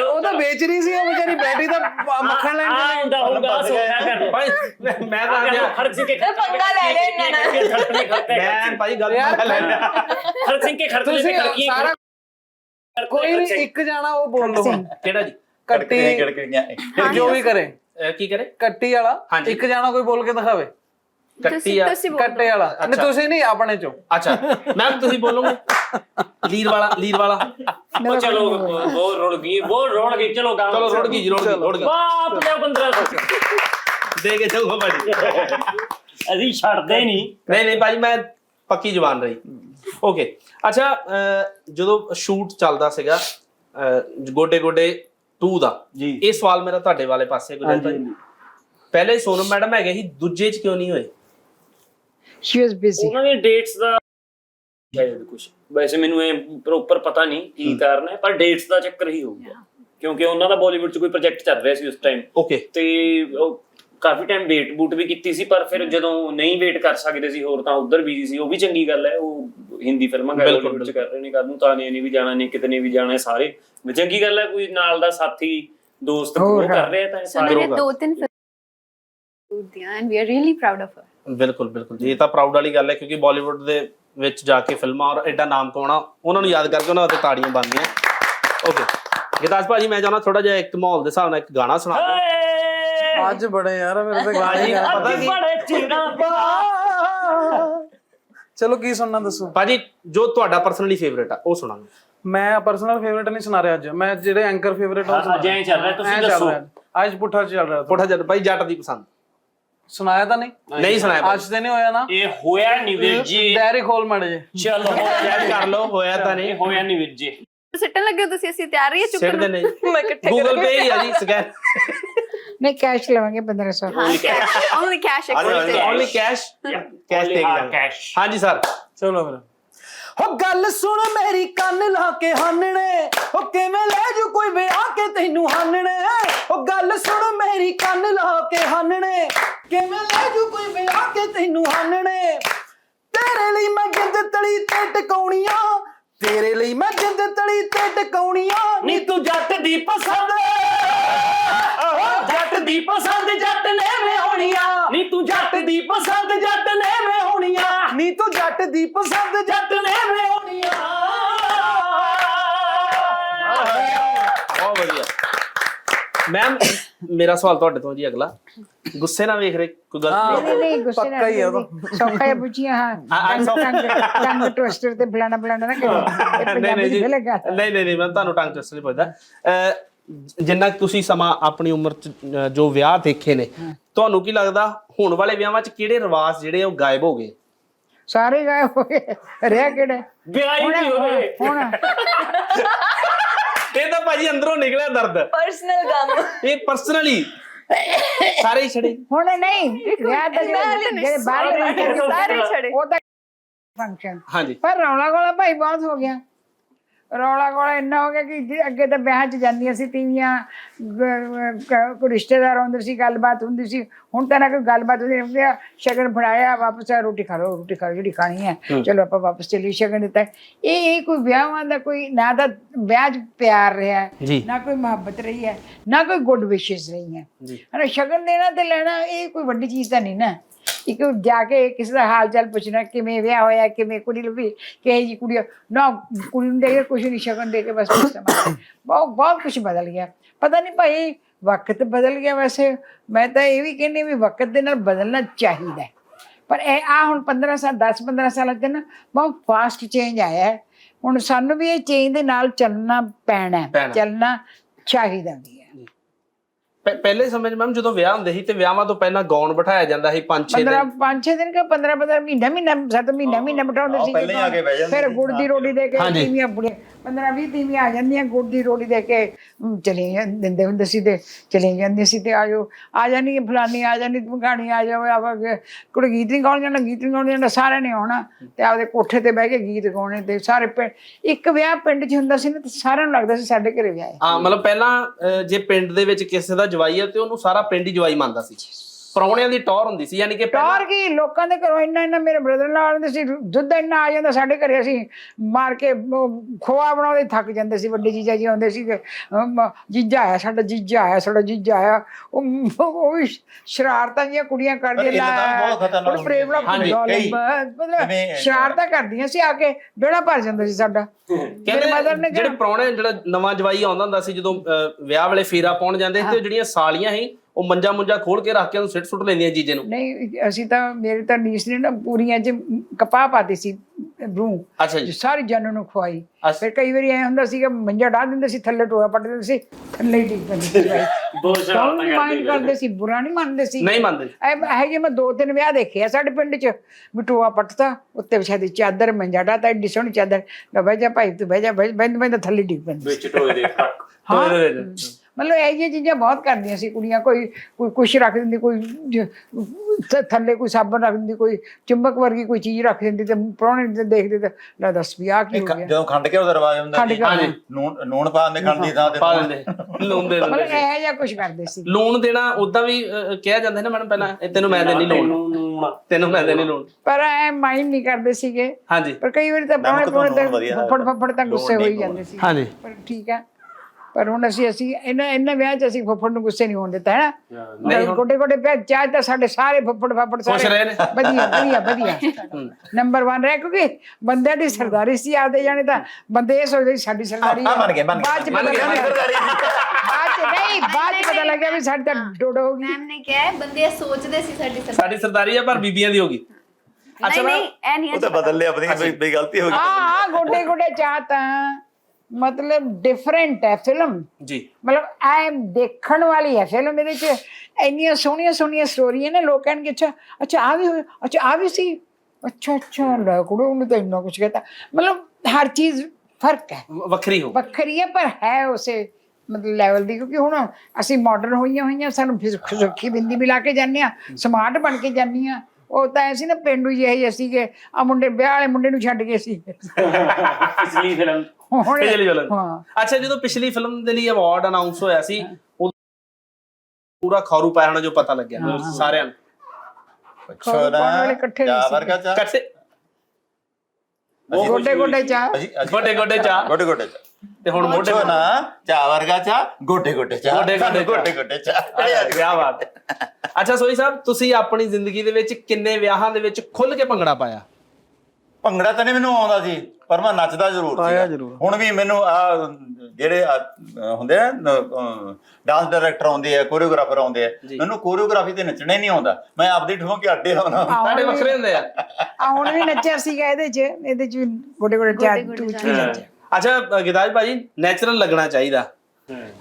[SPEAKER 8] ਉਹ ਤਾਂ ਵੇਚ ਰਹੀ ਸੀ ਉਹ ਵਿਚਾਰੀ ਬੈਟੀ ਦਾ ਮੱਖਣ ਲੈਣ
[SPEAKER 6] ਆ ਹੁੰਦਾ ਹੋਊਗਾ ਸੋਖਾ ਕਰ ਲਓ
[SPEAKER 1] ਭਾਈ ਮੈਂ ਤਾਂ
[SPEAKER 6] ਆ
[SPEAKER 1] ਆਖਿਆ-
[SPEAKER 6] ਖਰਚ ਕੇ
[SPEAKER 7] ਪੰਗਾ ਲੈ ਨਾਲ।
[SPEAKER 1] ਮੈਂ ਭਾਈ ਗੱਲ
[SPEAKER 8] ਯਾਰ,
[SPEAKER 1] ਲੈ ਲਿਆ
[SPEAKER 6] ਖਰਚ ਕੇ ਖਰਚ
[SPEAKER 8] ਤੁਸੀਂ
[SPEAKER 6] ਕੇ ਖੜਕੀਆਂ
[SPEAKER 8] ਸਾਰਾ ਕੋਈ ਵੀ ਇੱਕ ਜਾਣਾ ਉਹ ਬੋਲ ਦੋ।
[SPEAKER 1] ਕਿਹੜਾ ਜੀ?
[SPEAKER 8] ਕੱਟੀ
[SPEAKER 3] ਕੜਕੜੀਆਂ
[SPEAKER 8] ਜੋ ਵੀ ਕਰੇ।
[SPEAKER 1] ਕੀ ਕਰੇ?
[SPEAKER 8] ਕੱਟੀ ਵਾਲਾ। ਇੱਕ ਜਾਣਾ ਕੋਈ ਬੋਲ ਕੇ ਦਿਖਾਵੇ।
[SPEAKER 1] ਕੱਟੀ ਆ
[SPEAKER 2] ਤੁਸੀਂ ਬੋਲੋ।
[SPEAKER 8] ਕੱਟੇ ਵਾਲਾ। ਨਹੀਂ ਤੁਸੀਂ ਨਹੀਂ ਆਪਣੇ ਚੋਂ।
[SPEAKER 1] ਅੱਛਾ ਮੈਮ ਤੁਸੀਂ ਬੋਲੋਗੇ? ਲੀਰ ਵਾਲਾ ਲੀਰ ਵਾਲਾ।
[SPEAKER 6] ਉਹ ਚਲੋ ਉਹ ਰੁੜ ਗਈ ਉਹ ਰੁੜ ਗਈ। ਚਲੋ ਗਾਉਂ
[SPEAKER 1] ਚਲੋ ਰੋੜ ਗਈ ਜੀ ਰੋੜ ਗਈ ਰੋੜ ਗਈ।
[SPEAKER 6] ਬਾਪ ਦੇ 1500
[SPEAKER 1] ਦੇ ਕੇ ਜਾਊਗਾ ਭਾਜੀ।
[SPEAKER 6] ਅਸੀਂ ਛੱਡਦੇ ਨਹੀਂ।
[SPEAKER 1] ਨਹੀਂ ਨਹੀਂ ਭਾਜੀ ਮੈਂ ਪੱਕੀ ਜ਼ੁਬਾਨ ਰਹੀ। ਓਕੇ। ਅੱਛਾ ਅਹ, ਜਦੋਂ ਸ਼ੂਟ ਚੱਲਦਾ ਸੀਗਾ ਅਹ, ਗੋਡੇ ਗੋਡੇ 2 ਦਾ।
[SPEAKER 6] ਜੀ।
[SPEAKER 1] ਇਹ ਸਵਾਲ ਮੇਰਾ ਤੁਹਾਡੇ ਵਾਲੇ ਪਾਸੇ ਗੁਰਜੰਟ ਭਾਜੀ ਪਹਿਲੇ ਸੋਨਮ ਮੈਡਮ ਹੈਗੇ ਸੀ ਦੂਜੇ ਚ ਕਿਉਂ ਨਹੀਂ ਹੋਏ?
[SPEAKER 5] ਸ਼ੀ ਵਾਸ ਬਿਜ਼ੀ
[SPEAKER 6] ਉਹਨਾਂ ਨੇ ਡੇਟਸ ਦਾ ਕੁਝ ਵੈਸੇ ਮੈਨੂੰ ਇਹ ਪ੍ਰੋਪਰ ਪਤਾ ਨਹੀਂ ਕੀ ਕਾਰਨ ਹੈ ਪਰ ਡੇਟਸ ਦਾ ਚੱਕਰ ਹੀ ਹੋਊਗਾ। ਕਿਉਂਕਿ ਉਹਨਾਂ ਦਾ ਬਾਲੀਵੁੱਡ 'ਚ ਕੋਈ ਪ੍ਰੋਜੈਕਟ ਚੱਲ ਰਿਹਾ ਸੀ ਉਸ ਟਾਈਮ
[SPEAKER 1] ਓਕੇ
[SPEAKER 6] ਤੇ ਕਾਫੀ ਟਾਈਮ ਵੇਟ ਬੂਟ ਵੀ ਕੀਤੀ ਸੀ ਪਰ ਫਿਰ ਜਦੋਂ ਨਹੀਂ ਵੇਟ ਕਰ ਸਕਦੇ ਸੀ ਹੋਰ ਤਾਂ ਉਧਰ ਬੀਜੀ ਸੀ ਉਹ ਵੀ ਚੰਗੀ ਗੱਲ ਹੈ। ਉਹ ਹਿੰਦੀ ਫਿਲਮਾਂ ਕਰ ਕਰ ਰਹੇ ਨੇ ਕੱਲ ਤਾਂ ਨੇ ਨਹੀਂ ਵੀ ਜਾਣਾ ਨਹੀਂ ਕਿਤੇ ਵੀ ਜਾਣਾ ਸਾਰੇ। ਚੰਗੀ ਗੱਲ ਹੈ ਕੋਈ ਨਾਲ ਦਾ ਸਾਥੀ ਦੋਸਤ ਕੋਈ ਕਰ ਰਿਹਾ ਤਾਂ ਸਾਰੇ
[SPEAKER 2] ਦੋ ਤਿੰਨ ਫਿਲਮਾਂ we are really proud of her
[SPEAKER 1] ਬਿਲਕੁਲ ਬਿਲਕੁਲ। ਜੀ ਇਹ ਤਾਂ ਪ੍ਰਾਊਡ ਵਾਲੀ ਗੱਲ ਹੈ ਕਿਉਂਕਿ ਬਾਲੀਵੁੱਡ ਦੇ ਵਿੱਚ ਜਾ ਕੇ ਫਿਲਮਾਂ ਔਰ ਐਡਾ ਨਾਮ ਕਮਾਉਣਾ ਉਹਨਾਂ ਨੂੰ ਯਾਦ ਕਰਕੇ ਉਹਨਾਂ ਤੇ ਤਾੜੀਆਂ ਬਣਦੀਆਂ ਓਕੇ ਗਿਤਾਜ ਭਾਜੀ ਮੈਂ ਚਾਹੁੰਦਾ ਥੋੜਾ ਜਿਹਾ ਇੱਕ ਮਾਹੌਲ ਦੇ ਹਿਸਾਬ ਨਾਲ ਇੱਕ ਗਾਣਾ ਸੁਣਾ ਦਿਓ।
[SPEAKER 6] ਹੇ!
[SPEAKER 8] ਅੱਜ ਬੜੇ ਯਾਰ ਮੇਰੇ ਤੇ ਗਾਣੇ
[SPEAKER 1] ਪਤਾ
[SPEAKER 6] ਅੱਜ
[SPEAKER 1] ਕੀ-
[SPEAKER 6] ਬੜੇ ਚਿਰਾਂ ਬਾਅਦ।
[SPEAKER 8] ਚਲੋ ਕੀ ਸੁਣਨਾ ਦੱਸੋ?
[SPEAKER 1] ਭਾਜੀ ਜੋ ਤੁਹਾਡਾ ਪਰਸਨਲੀ ਫੇਵਰੇਟ ਆ ਉਹ ਸੁਣਾਓ।
[SPEAKER 8] ਮੈਂ ਪਰਸਨਲ ਫੇਵਰੇਟ ਨਹੀਂ ਸੁਣਾ ਰਿਹਾ ਅੱਜ। ਮੈਂ ਜਿਹੜੇ ਐਂਕਰ ਫੇਵਰੇਟ
[SPEAKER 6] ਹਾਂ, ਅੱਜ ਐਂ ਚੱਲ ਰਿਹਾ, ਤੁਸੀਂ ਦੱਸੋ।
[SPEAKER 8] ਅੱਜ ਪੁੱਠਾ ਚੱਲ ਰਿਹਾ।
[SPEAKER 1] ਪੁੱਠਾ ਜਦ ਭਾਈ ਜੱਟ ਦੀ ਪਸੰਦ।
[SPEAKER 8] ਸੁਣਾਇਆ ਤਾਂ ਨਹੀਂ
[SPEAKER 1] ਨਹੀਂ ਸੁਣਾਇਆ
[SPEAKER 8] ਅੱਜ ਤੇ ਨਹੀਂ ਹੋਇਆ ਨਾ
[SPEAKER 6] ਇਹ ਹੋਇਆ ਨਹੀਂ ਵੀਰ ਜੀ
[SPEAKER 8] ਡੈਰੀ ਖੋਲ ਮੜ ਜੇ
[SPEAKER 6] ਚਲੋ
[SPEAKER 1] ਚੈੱਕ ਕਰ ਲਓ ਹੋਇਆ ਤਾਂ
[SPEAKER 6] ਇਹ
[SPEAKER 1] ਨਹੀਂ
[SPEAKER 6] ਹੋਇਆ ਨਹੀਂ ਵੀਰ ਜੀ
[SPEAKER 2] ਸਿੱਟਣ ਲੱਗੇ ਹੋ ਤੁਸੀਂ ਅਸੀਂ ਤਿਆਰ ਹੀ ਆ
[SPEAKER 1] ਸਿੱਟ
[SPEAKER 2] ਚੁੱਕਣ
[SPEAKER 1] ਦੇ
[SPEAKER 2] ਨੂੰ
[SPEAKER 1] ਨਹੀਂ
[SPEAKER 7] ਮੈਂ ਇਕੱਠੇ
[SPEAKER 1] ਗੂਗਲ ਪੇ ਹੀ ਆ ਜੀ ਸਕੈਨ
[SPEAKER 5] ਨਹੀਂ ਕੈਸ਼ ਲਵਾਂਗੇ 1500
[SPEAKER 2] हाँ cash only cash accepted
[SPEAKER 1] only cash cash ਦੇ
[SPEAKER 6] ਕੈਸ਼
[SPEAKER 1] ਹਾਂਜੀ ਸਰ
[SPEAKER 8] ਚਲੋ ਫਿਰ
[SPEAKER 4] ਹੋ ਗੱਲ ਸੁਣ ਮੇਰੀ ਕੰਨ ਲਾ ਕੇ ਹਾਨਣੇ। ਹੋ ਕਿਵੇਂ ਲੈ ਜੂ ਕੋਈ ਵਿਆਹ ਕੇ ਤੈਨੂੰ ਹਾਨਣੇ। ਹੋ ਗੱਲ ਸੁਣ ਮੇਰੀ ਕੰਨ ਲਾ ਕੇ ਹਾਨਣੇ। ਕਿਵੇਂ ਲੈ ਜੂ ਕੋਈ ਵਿਆਹ ਕੇ ਤੈਨੂੰ ਹਾਨਣੇ। ਤੇਰੇ ਲਈ ਮੈਂ ਜਿੰਦ ਤਲੀ ਤੇ ਟਿਕਾਉਣੀਆਂ। ਤੇਰੇ ਲਈ ਮੈਂ ਜਿੰਦ ਤਲੀ ਤੇ ਟਿਕਾਉਣੀਆਂ।
[SPEAKER 6] ਨੀ ਤੂੰ ਜੱਟ ਦੀ ਪਸੰਦ
[SPEAKER 4] ਜੱਟ ਦੀ ਪਸੰਦ ਜੱਟ ਨੇ ਵਿਆਹੁਣੀਆਂ
[SPEAKER 6] ਨੀ ਤੂੰ ਜੱਟ ਦੀ ਪਸੰਦ ਜੱਟ ਨੇ ਵਿਆਹੁਣੀਆਂ
[SPEAKER 4] ਨੀ ਤੂੰ ਜੱਟ ਦੀ ਪਸੰਦ ਜੱਟ ਨੇ ਵਿਆਹੁਣੀਆਂ
[SPEAKER 1] ਬਹੁਤ ਵਧੀਆ। ਮੈਮ ਮੇਰਾ ਸਵਾਲ ਤੁਹਾਡੇ ਤੋਂ ਜੀ ਅਗਲਾ। ਗੁੱਸੇ ਨਾਲ ਵੇਖ ਰਹੇ ਕੋਈ ਗੱਲ
[SPEAKER 5] ਨਹੀਂ ਨਹੀਂ ਗੁੱਸੇ
[SPEAKER 8] ਪੱਕਾ ਹੀ ਆ ਉਹ
[SPEAKER 5] ਨਾਲ ਸੌਖਾ ਹੈ। ਪੁੱਛੀਆਂ ਹਾਂ। ਟੰਗ ਟਵਿਸਟਰ ਤੇ ਫਲਾਣਾ ਫਲਾਣਾ ਨਾ ਕਰੋ
[SPEAKER 1] ਨਹੀਂ ਨਹੀਂ ਨਹੀਂ ਮੈਂ ਤੁਹਾਨੂੰ ਟੰਗ ਟੈਸਟ ਨਹੀਂ ਪੁੱਛਦਾ। ਅਹ, ਜਿੰਨਾ ਤੁਸੀਂ ਸਮਾਂ ਆਪਣੀ ਉਮਰ ਚ ਜੋ ਵਿਆਹ ਦੇਖੇ ਨੇ ਤੁਹਾਨੂੰ ਕੀ ਲੱਗਦਾ ਹੁਣ ਵਾਲੇ ਵਿਆਹਾਂ 'ਚ ਕਿਹੜੇ ਰਿਵਾਜ ਜਿਹੜੇ ਉਹ ਗਾਇਬ ਹੋ ਗਏ?
[SPEAKER 5] ਸਾਰੇ ਗਾਇਬ ਹੋ ਗਏ। ਰਹਿ ਕਿਹੜੇ?
[SPEAKER 6] ਵਿਆਹ ਨਹੀਂ ਹੋਏ।
[SPEAKER 5] ਹੁਣ
[SPEAKER 1] ਇਹ ਤਾਂ ਭਾਜੀ ਅੰਦਰੋਂ ਨਿਕਲਿਆ ਦਰਦ।
[SPEAKER 7] ਪਰਸਨਲ ਕੰਮ।
[SPEAKER 1] ਇਹ ਪਰਸਨਲੀ ਸਾਰੇ ਹੀ ਛੜੇ।
[SPEAKER 5] ਹੁਣ ਨਹੀਂ ਵਿਆਹ ਤਾਂ ਜਿਹੜੇ ਜਿਹੜੇ ਬਾਹਰ
[SPEAKER 7] ਸਾਰੇ ਛੜੇ।
[SPEAKER 5] ਉਹ ਤਾਂ ਫੰਕਸ਼ਨ
[SPEAKER 1] ਹਾਂਜੀ।
[SPEAKER 5] ਪਰ ਰੌਲਾ ਗੋਲਾ ਭਾਈ ਬਹੁਤ ਹੋ ਗਿਆ। ਰੌਲਾ ਗੋਲਾ ਇੰਨਾ ਹੋ ਗਿਆ ਕਿ ਜੇ ਅੱਗੇ ਤਾਂ ਵਿਆਹ 'ਚ ਜਾਂਦੀਆਂ ਸੀ ਤੀਵੀਆਂ ਗ- ਗ- ਕੋਈ ਰਿਸ਼ਤੇਦਾਰ ਆਉਂਦੇ ਸੀ ਗੱਲਬਾਤ ਹੁੰਦੀ ਸੀ। ਹੁਣ ਤਾਂ ਨਾ ਕੋਈ ਗੱਲਬਾਤ ਹੁੰਦੀ ਹੁੰਦੀ ਆ ਸ਼ਗਨ ਫੜਾਇਆ ਵਾਪਸ ਆ ਰੋਟੀ ਖਾ ਲਓ ਰੋਟੀ ਖਾ ਲਓ ਜਿਹੜੀ ਖਾਣੀ ਹੈ ਚਲੋ ਆਪਾਂ ਵਾਪਸ ਚਲੀ ਸ਼ਗਨ ਦਿੱਤਾ। ਇਹ ਇਹ ਕੋਈ ਵਿਆਹਾਂ ਦਾ ਕੋਈ ਨਾ ਤਾਂ ਵਿਆਹ 'ਚ ਪਿਆਰ ਰਿਹਾ ਹੈ,
[SPEAKER 1] ਜੀ।
[SPEAKER 5] ਨਾ ਕੋਈ ਮੁਹੱਬਤ ਰਹੀ ਹੈ ਨਾ ਕੋਈ ਗੁੱਡ ਵਿਸ਼ੇਸ ਰਹੀ ਹੈ
[SPEAKER 1] ਜੀ।
[SPEAKER 5] ਹਨਾ ਸ਼ਗਨ ਦੇਣਾ ਤੇ ਲੈਣਾ ਇਹ ਕੋਈ ਵੱਡੀ ਚੀਜ਼ ਤਾਂ ਨਹੀਂ ਨਾ। ਇੱਕ ਜਾ ਕੇ ਕਿਸੇ ਦਾ ਹਾਲ ਚਾਲ ਪੁੱਛਣਾ ਕਿਵੇਂ ਵਿਆਹ ਹੋਇਆ ਕਿਵੇਂ ਕੁੜੀ ਲੱਭੀ ਕਿਹੇ ਜੀ ਕੁੜੀ। ਨਾ ਕੁੜੀ ਨੂੰ ਦੇ ਕੇ ਕੁਝ ਨਹੀਂ ਸ਼ਗਨ ਦੇ ਕੇ ਬਸ ਕੁਛ ਸਮਾਂ ਬਹੁਤ ਬਹੁਤ ਕੁਝ ਬਦਲ ਗਿਆ ਪਤਾ ਨਹੀਂ ਭਾਈ ਵਕਤ ਬਦਲ ਗਿਆ ਵੈਸੇ ਮੈਂ ਤਾਂ ਇਹ ਵੀ ਕਹਿੰਦੀ ਵੀ ਵਕਤ ਦੇ ਨਾਲ ਬਦਲਣਾ ਚਾਹੀਦਾ। ਪਰ ਇਹ ਆ ਹੁਣ 15 ਸਾਲ 10 15 ਸਾਲਾਂ ਚ ਨਾ ਬਹੁਤ ਫਾਸਟ ਚੇਂਜ ਆਇਆ ਹੈ ਹੁਣ ਸਾਨੂੰ ਵੀ ਇਹ ਚੇਂਜ ਦੇ ਨਾਲ ਚੱਲਣਾ ਪੈਣਾ। ਚੱਲਣਾ ਚਾਹੀਦਾ ਵੀ
[SPEAKER 1] ਪਹਿਲੇ ਸਮੇਂ 'ਚ ਮੈਮ ਜਦੋਂ ਵਿਆਹ ਹੁੰਦੇ ਸੀ ਤੇ ਵਿਆਹਾਂ ਤੋਂ ਪਹਿਲਾਂ ਗਾਉਣ ਬਿਠਾਇਆ ਜਾਂਦਾ ਸੀ 5-6
[SPEAKER 5] 15
[SPEAKER 1] ਦਿਨ
[SPEAKER 5] 5-6 ਦਿਨ ਕਾ 15 15 ਮਹੀਨਾ ਮਹੀਨਾ ਸੱਤ ਮਹੀਨਾ ਮਹੀਨਾ ਬਿਠਾਉਂਦੇ ਸੀ
[SPEAKER 3] ਪਹਿਲਾਂ ਹੀ ਆ ਕੇ ਬਹਿ ਜਾਂਦੇ
[SPEAKER 5] ਫਿਰ। ਗੁੜ ਦੀ ਰੋਟੀ ਦੇ ਕੇ। ਤੀਵੀਆਂ ਬੁੜੇ 15 20 ਤੀਵੀਆਂ ਆ ਜਾਂਦੀਆਂ ਗੁੜ ਦੀ ਰੋਟੀ ਦੇ ਕੇ। ਅਮ, ਚਲੇ ਜਾਂ- ਦਿੰਦੇ ਹੁੰਦੇ ਸੀ ਤੇ ਚਲੇ ਜਾਂਦੇ ਸੀ ਤੇ ਆਜੋ। ਆ ਜਾਣੀ ਫਲਾਨੀ ਆ ਜਾਣੀ ਤੂੰ ਗਾਣੀ ਆ ਜਾਓ ਆਵਾਂਗੇ ਕੁੜੀ ਗੀਤ ਨਹੀਂ ਗਾਉਣ ਜਾਣਾ ਗੀਤ ਨਹੀਂ ਗਾਉਣ ਜਾਣਾ ਸਾਰਿਆਂ ਨੇ ਆਉਣਾ। ਤੇ ਆਪਦੇ ਕੋਠੇ ਤੇ ਬਹਿ ਕੇ ਗੀਤ ਗਾਉਣੇ ਤੇ ਸਾਰੇ ਪਿੰਡ ਇੱਕ ਵਿਆਹ ਪਿੰਡ 'ਚ ਹੁੰਦਾ ਸੀ ਨਾ ਤੇ ਸਾਰਿਆਂ ਨੂੰ ਲੱਗਦਾ ਸੀ ਸਾਡੇ ਘਰੇ ਵਿਆਹ ਹੈ।
[SPEAKER 1] ਹਾਂ ਮਤਲਬ ਪਹਿਲਾਂ ਅਹ, ਜੇ ਪਿੰਡ ਦੇ ਵਿੱਚ ਕਿਸੇ ਦਾ ਜਵਾਈ ਹੈ ਤੇ ਉਹਨੂੰ ਸਾਰਾ ਪਿੰਡ ਹੀ ਜਵਾਈ ਮੰਨਦਾ ਸੀ। ਪਰੌਣਿਆਂ ਦੀ ਟੌਰ ਹੁੰਦੀ ਸੀ ਯਾਨੀ ਕਿ ਪਹਿਲਾਂ
[SPEAKER 5] ਟੌਰ ਕੀ? ਲੋਕਾਂ ਦੇ ਘਰੋਂ ਇੰਨਾ ਇੰਨਾ ਮੇਰੇ ਬ੍ਰਦਰ ਨਾਲ ਆਉਂਦੇ ਸੀ ਦੁੱਧ ਇੰਨਾ ਆ ਜਾਂਦਾ ਸਾਡੇ ਘਰੇ ਅਸੀਂ ਮਾਰ ਕੇ ਉਹ ਖੋਆ ਬਣਾਉਂਦੇ ਥੱਕ ਜਾਂਦੇ ਸੀ ਵੱਡੇ ਜੀਜਾ ਜੀ ਆਉਂਦੇ ਸੀ ਜੀਜਾ ਆਇਆ ਸਾਡਾ ਜੀਜਾ ਆਇਆ ਸਾਡਾ ਜੀਜਾ ਆਇਆ। ਉਹ ਉਹ ਵੀ ਸ਼ਰਾਰਤਾਂ ਜੀਆਂ ਕੁੜੀਆਂ ਕਰਦੀਆਂ
[SPEAKER 3] ਖਤਰਨਾਕ
[SPEAKER 5] ਹੁਣ ਪ੍ਰੇਮ ਨਾਲ ਮਤਲਬ ਸ਼ਰਾਰਤਾਂ ਕਰਦੀਆਂ ਸੀ ਆ ਕੇ ਬੇੜਾ ਭਰ ਜਾਂਦਾ ਸੀ ਸਾਡਾ। ਮੇਰੇ ਮਦਰ ਨੇ
[SPEAKER 1] ਜਿਹੜੇ ਪਰੌਣੇ ਜਿਹੜਾ ਨਵਾਂ ਜਵਾਈ ਆਉਂਦਾ ਹੁੰਦਾ ਸੀ ਜਦੋਂ ਵਿਆਹ ਵੇਲੇ ਫੇਰਾ ਪਾਉਣ ਜਾਂਦੇ ਸੀ ਤੇ ਉਹ ਜਿਹੜੀਆਂ ਸਾਲੀਆਂ ਸੀ ਉਹ ਮੰਜਾ ਮੁੰਜਾ ਖੋਲ ਕੇ ਰੱਖ ਕੇ ਉਹਨੂੰ ਸਿੱਟ ਸੁੱਟ ਲੈਂਦੀਆਂ ਜੀਜੇ ਨੂੰ।
[SPEAKER 5] ਨਹੀਂ ਅਸੀਂ ਤਾਂ ਮੇਰੇ ਤਾਂ ਨੀਸ ਨੇ ਨਾ ਪੂਰੀਆਂ ਚ ਕਪਾਹ ਪਾਤੀ ਸੀ ਰੂ।
[SPEAKER 1] ਅੱਛਾ ਜੀ।
[SPEAKER 5] ਸਾਰੀ ਜਨ ਨੂੰ ਖਵਾਈ। ਫਿਰ ਕਈ ਵਾਰੀ ਐ ਹੁੰਦਾ ਸੀਗਾ ਮੰਜਾ ਡਾਹ ਦਿੰਦੇ ਸੀ ਥੱਲੇ ਟੋਆ ਪੱਟ ਦਿੰਦੇ ਸੀ ਥੱਲੇ ਹੀ ਡਿੱਗ ਪੈਂਦੇ ਸੀ
[SPEAKER 6] ਬਹੁਤ ਸ਼ਰਾਰਤਾਂ ਕਰਦੇ
[SPEAKER 5] ਕਰਦੇ ਸੀ ਬੁਰਾ ਨਹੀਂ ਮੰਨਦੇ ਸੀ।
[SPEAKER 1] ਨਹੀਂ ਮੰਨਦੇ।
[SPEAKER 5] ਐ ਇਹ ਜੇ ਮੈਂ ਦੋ ਤਿੰਨ ਵਿਆਹ ਦੇਖੇ ਆ ਸਾਡੇ ਪਿੰਡ 'ਚ ਵੀ ਟੋਆ ਪੱਟਤਾ ਉੱਤੇ ਵਿਛਾ ਦੀ ਚਾਦਰ ਮੰਜਾ ਡਾਹ ਤਾ ਏਡੀ ਸੋਹਣੀ ਚਾਦਰ। ਬਹਿ ਜਾ ਭਾਈ ਤੂੰ ਬਹਿ ਜਾ ਬਹਿ ਬਹਿ ਥੱਲੇ ਡਿੱਗ ਪੈਂਦੇ
[SPEAKER 6] ਵਿੱਚ ਟੋਏ ਦੇ।
[SPEAKER 5] ਹਾਂ।
[SPEAKER 1] ਟੋਏ ਦੇ ਵਿੱਚ।
[SPEAKER 5] ਮਤਲਬ ਇਹ ਜਿਹੀਆਂ ਚੀਜ਼ਾਂ ਬਹੁਤ ਕਰਦੀਆਂ ਸੀ ਕੁੜੀਆਂ ਕੋਈ ਕੋਈ ਕੁਛ ਰੱਖ ਦਿੰਦੀ ਕੋਈ ਜ- ਥ- ਥੱਲੇ ਕੋਈ ਸਾਬਣ ਰੱਖ ਦਿੰਦੀ ਕੋਈ ਚੁੰਬਕ ਵਰਗੀ ਕੋਈ ਚੀਜ਼ ਰੱਖ ਦਿੰਦੀ ਤੇ ਪ੍ਰਾਹੁਣੇ ਤੇ ਦੇਖਦੇ ਤੇ ਲੈ ਦੱਸ ਵੀ ਆਹ ਕੀ ਹੋ ਗਿਆ।
[SPEAKER 3] ਜਦੋਂ ਖੰਡ ਕੇ ਉਹਦਾ ਰਵਾਜ ਹੁੰਦਾ
[SPEAKER 5] ਖੰਡ
[SPEAKER 3] ਸੀ
[SPEAKER 5] ਕੇ, ਹਾਂਜੀ।
[SPEAKER 3] ਨੂਣ ਨੂਣ ਪਾ ਦਿੰਦੇ ਖੰਡ ਦੀ ਥਾਂ ਤੇ
[SPEAKER 1] ਪਾ ਦਿੰਦੇ ਲੂਣ ਦੇ ਦਿੰਦੇ
[SPEAKER 5] ਮਤਲਬ
[SPEAKER 1] ਸੀ।
[SPEAKER 5] ਇਹ ਜਿਹਾ ਕੁਝ ਕਰਦੇ ਸੀ।
[SPEAKER 1] ਲੂਣ ਦੇਣਾ ਉਦਾਂ ਵੀ ਅਹ, ਕਿਹਾ ਜਾਂਦਾ ਹੈ ਨਾ ਮੈਡਮ ਪਹਿਲਾਂ ਇਹ ਤੈਨੂੰ ਮੈਂ ਦੇਣੀ ਲੂਣ। ਤੈਨੂੰ ਮੈਂ ਦੇਣੀ ਲੂਣ।
[SPEAKER 5] ਪਰ ਐ ਮਾਈਂਡ ਨਹੀਂ ਕਰਦੇ ਸੀਗੇ।
[SPEAKER 1] ਹਾਂਜੀ।
[SPEAKER 5] ਪਰ ਕਈ ਵਾਰੀ ਤਾਂ
[SPEAKER 3] ਨਮਕ ਲੂਣ ਵਧੀਆ
[SPEAKER 5] ਤਾਂ ਫੱਫੜ ਫੱਫੜ ਤਾਂ ਗੁੱਸੇ
[SPEAKER 3] ਲੂਣ
[SPEAKER 5] ਹੋਈ
[SPEAKER 3] ਨਹੀਂ
[SPEAKER 5] ਜਾਂਦੇ ਸੀ।
[SPEAKER 1] ਹਾਂਜੀ।
[SPEAKER 5] ਪਰ ਠੀਕ ਹੈ। ਪਰ ਹੁਣ ਅਸੀਂ ਅਸੀਂ ਇਹਨਾਂ ਇਹਨਾਂ ਵਿਆਹ 'ਚ ਅਸੀਂ ਫੁੱਫੜ ਨੂੰ ਗੁੱਸੇ ਨਹੀਂ ਹੋਣ ਦਿੱਤਾ ਹੈ ਨਹੀਂ ਨਾ ਗੋਡੇ ਗੋਡੇ ਚਾਹ ਤਾਂ ਸਾਡੇ ਸਾਰੇ ਫੁੱਫੜ ਫਾਫੜ
[SPEAKER 1] ਖੁਸ਼ ਰਹੇ ਨੇ।
[SPEAKER 5] ਵਧੀਆ ਵਧੀਆ ਵਧੀਆ। ਨੰਬਰ 1 ਰਹਿ ਕਿਉਂਕਿ ਬੰਦੇ ਦੀ ਸਰਦਾਰੀ ਸੀ ਆਦੇ ਜਾਣੇ ਤਾਂ। ਬੰਦੇ ਇਹ ਸੋਚਦੇ ਸਾਡੀ ਸਰਦਾਰੀ
[SPEAKER 3] ਆ, ਬਣ ਗਏ, ਬਣ ਗਏ।
[SPEAKER 5] ਬਾਅਦ 'ਚ ਪਤਾ ਲੱਗਿਆ। ਬਾਅਦ 'ਚ ਨਹੀਂ ਬਾਅਦ 'ਚ ਪਤਾ ਲੱਗਿਆ ਵੀ ਸਾਡੇ ਤਾਂ ਡੋਡੋ ਹੋ ਗਈ।
[SPEAKER 2] ਮੈਮ ਨੇ ਕਿਹਾ ਬੰਦੇ ਸੋਚਦੇ ਸੀ ਸਾਡੀ ਸਰਕਾਰ
[SPEAKER 1] ਸਾਡੀ ਸਰਦਾਰੀ ਆ ਪਰ ਬੀਬੀਆਂ ਦੀ ਹੋਗੀ
[SPEAKER 2] ਅੱਛਾ ਨਹੀਂ ਨਹੀਂ ਇਹ ਨਹੀਂ
[SPEAKER 3] ਉਹ ਤਾਂ ਬਦਲ ਲਿਆ ਪਤਾ ਨਹੀਂ ਗਲਤੀ ਹੋ ਗਈ।
[SPEAKER 5] ਆ ਆ ਗੋਡੇ ਗੋਡੇ ਚਾਹ ਤਾਂ। ਮਤਲਬ ਡਿਫਰੈਂਟ ਹੈ ਫਿਲਮ
[SPEAKER 1] ਜੀ
[SPEAKER 5] ਮਤਲਬ ਐ ਦੇਖਣ ਵਾਲੀ ਹੈ ਫਿਲਮ ਇਹਦੇ ਚ ਇੰਨੀਆਂ ਸੋਹਣੀਆਂ ਸੋਹਣੀਆਂ ਸਟੋਰੀਆਂ ਨੇ ਲੋਕਾਂ ਨੇ ਅੱਛਾ ਅੱਛਾ ਆ ਵੀ ਹੋਇਆ ਅੱਛਾ ਆ ਵੀ ਸੀ ਅੱਛਾ ਅੱਛਾ ਲੈ ਕੁੜੋ ਉਹਨੇ ਤਾਂ ਇੰਨਾ ਕੁਝ ਕਹਤਾ ਮਤਲਬ ਹਰ ਚੀਜ਼ ਫ਼ਰਕ ਹੈ
[SPEAKER 1] ਵ- ਵੱਖਰੀ ਹੋ
[SPEAKER 5] ਵੱਖਰੀ ਹੈ ਪਰ ਹੈ ਉਸੇ ਮਤਲਬ ਲੈਵਲ ਦੀ ਕਿਉਂਕਿ ਹੁਣ ਅਸੀਂ ਮਾਡਰਨ ਹੋਈਆਂ ਹੋਈਆਂ ਸਾਨੂੰ ਫਿਰ ਸੁੱਖੀ ਬਿੰਦੀ ਵੀ ਲਾ ਕੇ ਜਾਂਦੇ ਆ ਸਮਾਰਟ ਬਣ ਕੇ ਜਾਂਦੀਆਂ ਉਹ ਤਾਂ ਐਸੀ ਨਾ ਪਿੰਡੂ ਜਿਹੇ ਜਿਹੇ ਸੀਗੇ। ਆ ਮੁੰਡੇ ਵਿਆਹ ਵਾਲੇ ਮੁੰਡੇ ਨੂੰ ਛੱਡ ਗਏ ਸੀ।
[SPEAKER 6] ਪਿਛਲੀ ਫਿਲਮ।
[SPEAKER 5] ਹੁਣ
[SPEAKER 1] ਪਿਛਲੀ ਫਿਲਮ।
[SPEAKER 5] ਹਾਂ।
[SPEAKER 1] ਅੱਛਾ ਜਦੋਂ ਪਿਛਲੀ ਫਿਲਮ ਦੇ ਲਈ ਅਵਾਰਡ ਅਨਾਉਂਸ ਹੋਇਆ ਸੀ ਉਹ ਪੂਰਾ ਖਾਰੂ ਪਾਇਆ ਹੋਣਾ ਜੋ ਪਤਾ ਲੱਗਿਆ। ਸਾਰਿਆਂ ਨੂੰ।
[SPEAKER 3] ਅੱਛਾ
[SPEAKER 5] ਪਾਉਣ ਵਾਲੇ ਇਕੱਠੇ ਨਹੀਂ।
[SPEAKER 3] ਵਰਗਾ
[SPEAKER 5] ਗੋਡੇ ਗੋਡੇ
[SPEAKER 3] ਅਸੀਂ-
[SPEAKER 1] ਗੋਡੇ ਗੋਡੇ ਚਾਹ।
[SPEAKER 3] ਗੋਡੇ ਗੋਡੇ ਚਾਹ।
[SPEAKER 1] ਤੇ ਹੁਣ ਮੋਢੇ
[SPEAKER 3] ਨਾ ਚਾਹ ਵਰਗਾ ਚਾਹ ਗੋਡੇ ਗੋਡੇ ਚਾਹ।
[SPEAKER 1] ਗੋਡੇ ਗੋਡੇ ਚਾਹ।
[SPEAKER 3] ਗੋਡੇ ਗੋਡੇ ਚਾਹ।
[SPEAKER 1] ਕੀ ਬਾਤ। ਹੈ ਅੱਛਾ ਸੋਈ ਸਾਹਿਬ ਤੁਸੀਂ ਆਪਣੀ ਜ਼ਿੰਦਗੀ ਦੇ ਵਿੱਚ ਕਿੰਨੇ ਵਿਆਹਾਂ ਦੇ ਵਿੱਚ ਖੁੱਲ ਕੇ ਭੰਗੜਾ ਪਾਇਆ?
[SPEAKER 3] ਭੰਗੜਾ ਤਾਂ ਨਹੀਂ ਮੈਨੂੰ ਆਉਂਦਾ ਸੀ ਪਰ ਮੈਂ ਨੱਚਦਾ ਜ਼ਰੂਰ।
[SPEAKER 8] ਜ਼ਰੂਰ।
[SPEAKER 3] ਹੁਣ ਵੀ ਮੈਨੂੰ ਆ ਜਿਹੜੇ ਆਹ, ਅਹ, ਹੁੰਦੇ ਆ ਡਾਂਸ ਡਾਇਰੈਕਟਰ ਆਉਂਦੇ ਆ ਕੋਰੀਓਗ੍ਰਾਫਰ ਆਉਂਦੇ ਆ ਮੈਨੂੰ ਕੋਰੀਓਗ੍ਰਾਫੀ ਤੇ ਨੱਚਣਾ ਹੀ ਨਹੀਂ ਆਉਂਦਾ। ਮੈਂ ਆਪਦੀ ਠੋਕ ਕੇ ਅੱਡੇ ਹੋਣਾ
[SPEAKER 1] ਤੁਹਾਡੇ ਵੱਖਰੇ ਹੁੰਦੇ ਆ।
[SPEAKER 5] ਆ ਹੁਣ ਵੀ ਨੱਚਿਆ ਸੀਗਾ ਇਹਦੇ ਚ ਇਹਦੇ ਚ ਵੀ ਗੋਡੇ ਗੋਡੇ ਚਾਹ ਤੂੰ ਵੀ ਨੱਚਿਆ।
[SPEAKER 1] ਅੱਛਾ ਗਿਦਾਜ ਭਾਜੀ ਨੈਚੁਰਲ ਲੱਗਣਾ ਚਾਹੀਦਾ।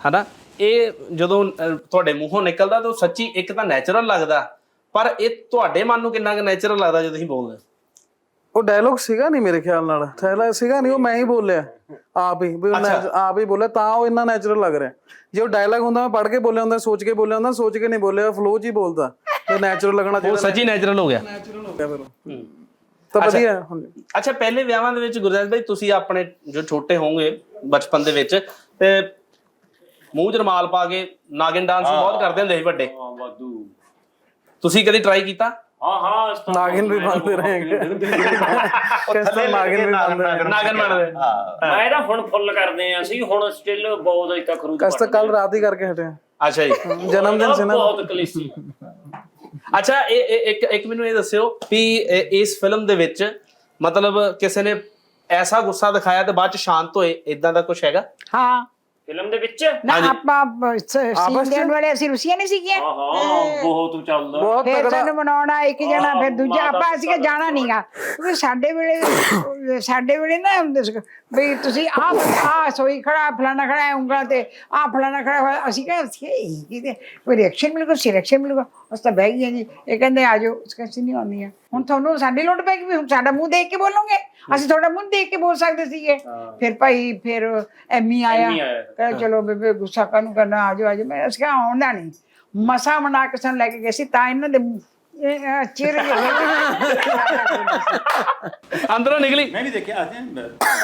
[SPEAKER 1] ਹਨਾ? ਇਹ ਜਦੋਂ ਤੁਹਾਡੇ ਮੂੰਹੋਂ ਨਿਕਲਦਾ ਤਾਂ ਉਹ ਸੱਚੀ ਇੱਕ ਤਾਂ ਨੈਚੁਰਲ ਲੱਗਦਾ ਪਰ ਇਹ ਤੁਹਾਡੇ ਮਨ ਨੂੰ ਕਿੰਨਾ ਕੁ ਨੈਚੁਰਲ ਲੱਗਦਾ ਜਦੋਂ ਤੁਸੀਂ ਬੋਲਦੇ ਹੋ?
[SPEAKER 8] ਉਹ ਡਾਇਲੋਗ ਸੀਗਾ ਨਹੀਂ ਮੇਰੇ ਖਿਆਲ ਨਾਲ। ਥੈਲਾ ਸੀਗਾ ਨਹੀਂ ਉਹ ਮੈਂ ਹੀ ਬੋਲਿਆ। ਆਪ ਹੀ ਵੀ ਉਹ ਨੈ- ਆਪ ਹੀ ਬੋਲਿਆ ਤਾਂ ਉਹ ਇੰਨਾ ਨੈਚੁਰਲ ਲੱਗ ਰਿਹਾ। ਜੇ ਉਹ ਡਾਇਲੋਗ ਹੁੰਦਾ ਮੈਂ ਪੜ੍ਹ ਕੇ ਬੋਲਿਆ ਹੁੰਦਾ ਸੋਚ ਕੇ ਬੋਲਿਆ ਹੁੰਦਾ ਸੋਚ ਕੇ ਨਹੀਂ ਬੋਲਿਆ ਫਲੋ 'ਚ ਹੀ ਬੋਲਦਾ। ਤੇ ਨੈਚੁਰਲ ਲੱਗਣਾ
[SPEAKER 1] ਉਹ ਸੱਚੀ ਨੈਚੁਰਲ ਹੋ ਗਿਆ।
[SPEAKER 8] ਨੈਚੁਰਲ ਹੋ ਗਿਆ ਫਿਰ। ਤਾਂ ਵਧੀਆ
[SPEAKER 1] ਅੱਛਾ ਪਹਿਲੇ ਵਿਆਹਾਂ ਦੇ ਵਿੱਚ ਗੁਰਦਾਸ ਭਾਈ ਤੁਸੀਂ ਆਪਣੇ ਜੋ ਛੋਟੇ ਹੋਵੋਗੇ ਬਚਪਨ ਦੇ ਵਿੱਚ ਤੇ ਮੂੰਹ 'ਚ ਰੁਮਾਲ ਪਾ ਕੇ ਨਾਗਿਨ ਡਾਂਸ ਬਹੁਤ ਕਰਦੇ ਹੁੰਦੇ ਸੀ ਵੱਡੇ।
[SPEAKER 6] ਹਾਂ ਵਾਧੂ।
[SPEAKER 1] ਤੁਸੀਂ ਕਦੀ ਟਰਾਈ ਕੀਤਾ?
[SPEAKER 6] ਹਾਂ ਹਾਂ ਇਸ ਤਰ੍ਹਾਂ
[SPEAKER 8] ਨਾਗਿਨ ਵੀ ਬਣਦੇ ਰਹੇਗੇ। ਕਿਸ ਤਰ੍ਹਾਂ ਨਾਗਿਨ ਵੀ ਬਣਦੇ ਰਹੇ
[SPEAKER 1] ਨਾਗਨ ਬਣਦੇ
[SPEAKER 3] ਹਾਂ।
[SPEAKER 6] ਮੈਂ ਤਾਂ ਹੁਣ ਫੁੱਲ ਕਰਦੇ ਆ ਅਸੀਂ ਹੁਣ ਸਟਿਲ ਬਹੁਤ ਇੱਕ ਖਰੂ
[SPEAKER 8] ਕਸ ਤਾਂ ਕੱਲ ਰਾਤ ਹੀ ਕਰਕੇ ਹਟੇ
[SPEAKER 1] ਅੱਛਾ ਜੀ।
[SPEAKER 8] ਜਨਮ ਦਿਨ ਸੀ ਨਾ।
[SPEAKER 6] ਬਹੁਤ ਕਲੇਸੀ।
[SPEAKER 1] ਅੱਛਾ ਇਹ ਇਹ- ਇੱਕ ਇੱਕ ਮੈਨੂੰ ਇਹ ਦੱਸਿਓ ਵੀ ਇਹ- ਇਸ ਫਿਲਮ ਦੇ ਵਿੱਚ ਮਤਲਬ ਕਿਸੇ ਨੇ ਐਸਾ ਗੁੱਸਾ ਦਿਖਾਇਆ ਤੇ ਬਾਅਦ ਚ ਸ਼ਾਂਤ ਹੋਏ ਇਦਾਂ ਦਾ ਕੁਝ ਹੈਗਾ?
[SPEAKER 5] ਹਾਂ।
[SPEAKER 6] ਫਿਲਮ ਦੇ ਵਿੱਚ?
[SPEAKER 5] ਨਾ ਆਪਾਂ ਸੀਨ ਦੇਣ ਵਾਲੇ ਅਸੀਂ ਰੁਸੀਆਂ ਨਹੀਂ ਸੀਗੀਆਂ
[SPEAKER 6] ਹਾਂ ਹਾਂ ਬਹੁਤ ਚੱਲਦਾ।
[SPEAKER 8] ਬਹੁਤ
[SPEAKER 5] ਫਿਰ
[SPEAKER 8] ਤਗੜਾ
[SPEAKER 5] ਸਾਨੂੰ ਮਨਾਉਣਾ ਇੱਕ ਜਣਾ ਫਿਰ ਦੂਜਾ
[SPEAKER 6] ਮਾਤਾ
[SPEAKER 5] ਆਪਾਂ ਅਸੀਂ ਕਿ ਜਾਣਾ ਨਹੀਂਗਾ ਕਿਉਂਕਿ ਸਾਡੇ ਵੇਲੇ ਸਾਡੇ ਵੇਲੇ ਨਾ ਵੀ ਤੁਸੀਂ ਆ ਆ ਸੋਈ ਖੜਾ ਫਲਾਣਾ ਖੜਾ ਹੈ ਉਂਗਲਾਂ ਤੇ ਆ ਫਲਾਣਾ ਖੜਾ ਹੋਇਆ। ਅਸੀਂ ਕਹਿੰਦੇ ਅਸੀਂ ਇਹ ਕਿਤੇ ਕੋਈ ਰਿਐਕਸ਼ਨ ਮਿਲੂਗਾ? ਸਿਲੈਕਸ਼ਨ ਮਿਲੂਗਾ। ਉਸ ਤਾਂ ਬਹਿ ਗਈਆਂ ਜੀ। ਇਹ ਕਹਿੰਦੇ ਆ ਜਾਓ। ਉਸ ਕਹਿੰਦੇ ਨਹੀਂ ਆਉਂਦੀਆਂ ਹੁਣ ਤੁਹਾਨੂੰ ਸਾਡੀ ਲੋੜ ਪੈ ਗਈ ਵੀ ਹੁਣ ਸਾਡਾ ਮੂੰਹ ਦੇਖ ਕੇ ਬੋਲੋਗੇ? ਅਸੀਂ ਤੁਹਾਡਾ ਮੂੰਹ ਦੇਖ ਕੇ ਬੋਲ ਸਕਦੇ ਸੀਗੇ। ਫਿਰ ਭਾਈ ਫਿਰ ਐਮੀ ਆਇਆ। ਕਹਿੰਦਾ ਚਲੋ ਬੇਬੇ ਗੁੱਸਾ ਕਾਹਨੂੰ ਕਰਨਾ? ਆ ਜਾਓ ਆ ਜਾਓ। ਮੈਂ ਅਸੀਂ ਕਿਹਾ ਆਉਂਦਾ ਨਹੀਂ। ਮਸਾ ਮਨਾ ਕੇ ਸਾਨੂੰ ਲੈ ਕੇ ਗਏ ਸੀ ਤਾਂ ਇਹਨਾਂ ਦੇ ਚਿਹਰੇ
[SPEAKER 1] ਅੰਦਰੋਂ ਨਿਕਲੀ।
[SPEAKER 3] ਮੈਂ ਵੀ ਦੇਖਿਆ ਅੱਜ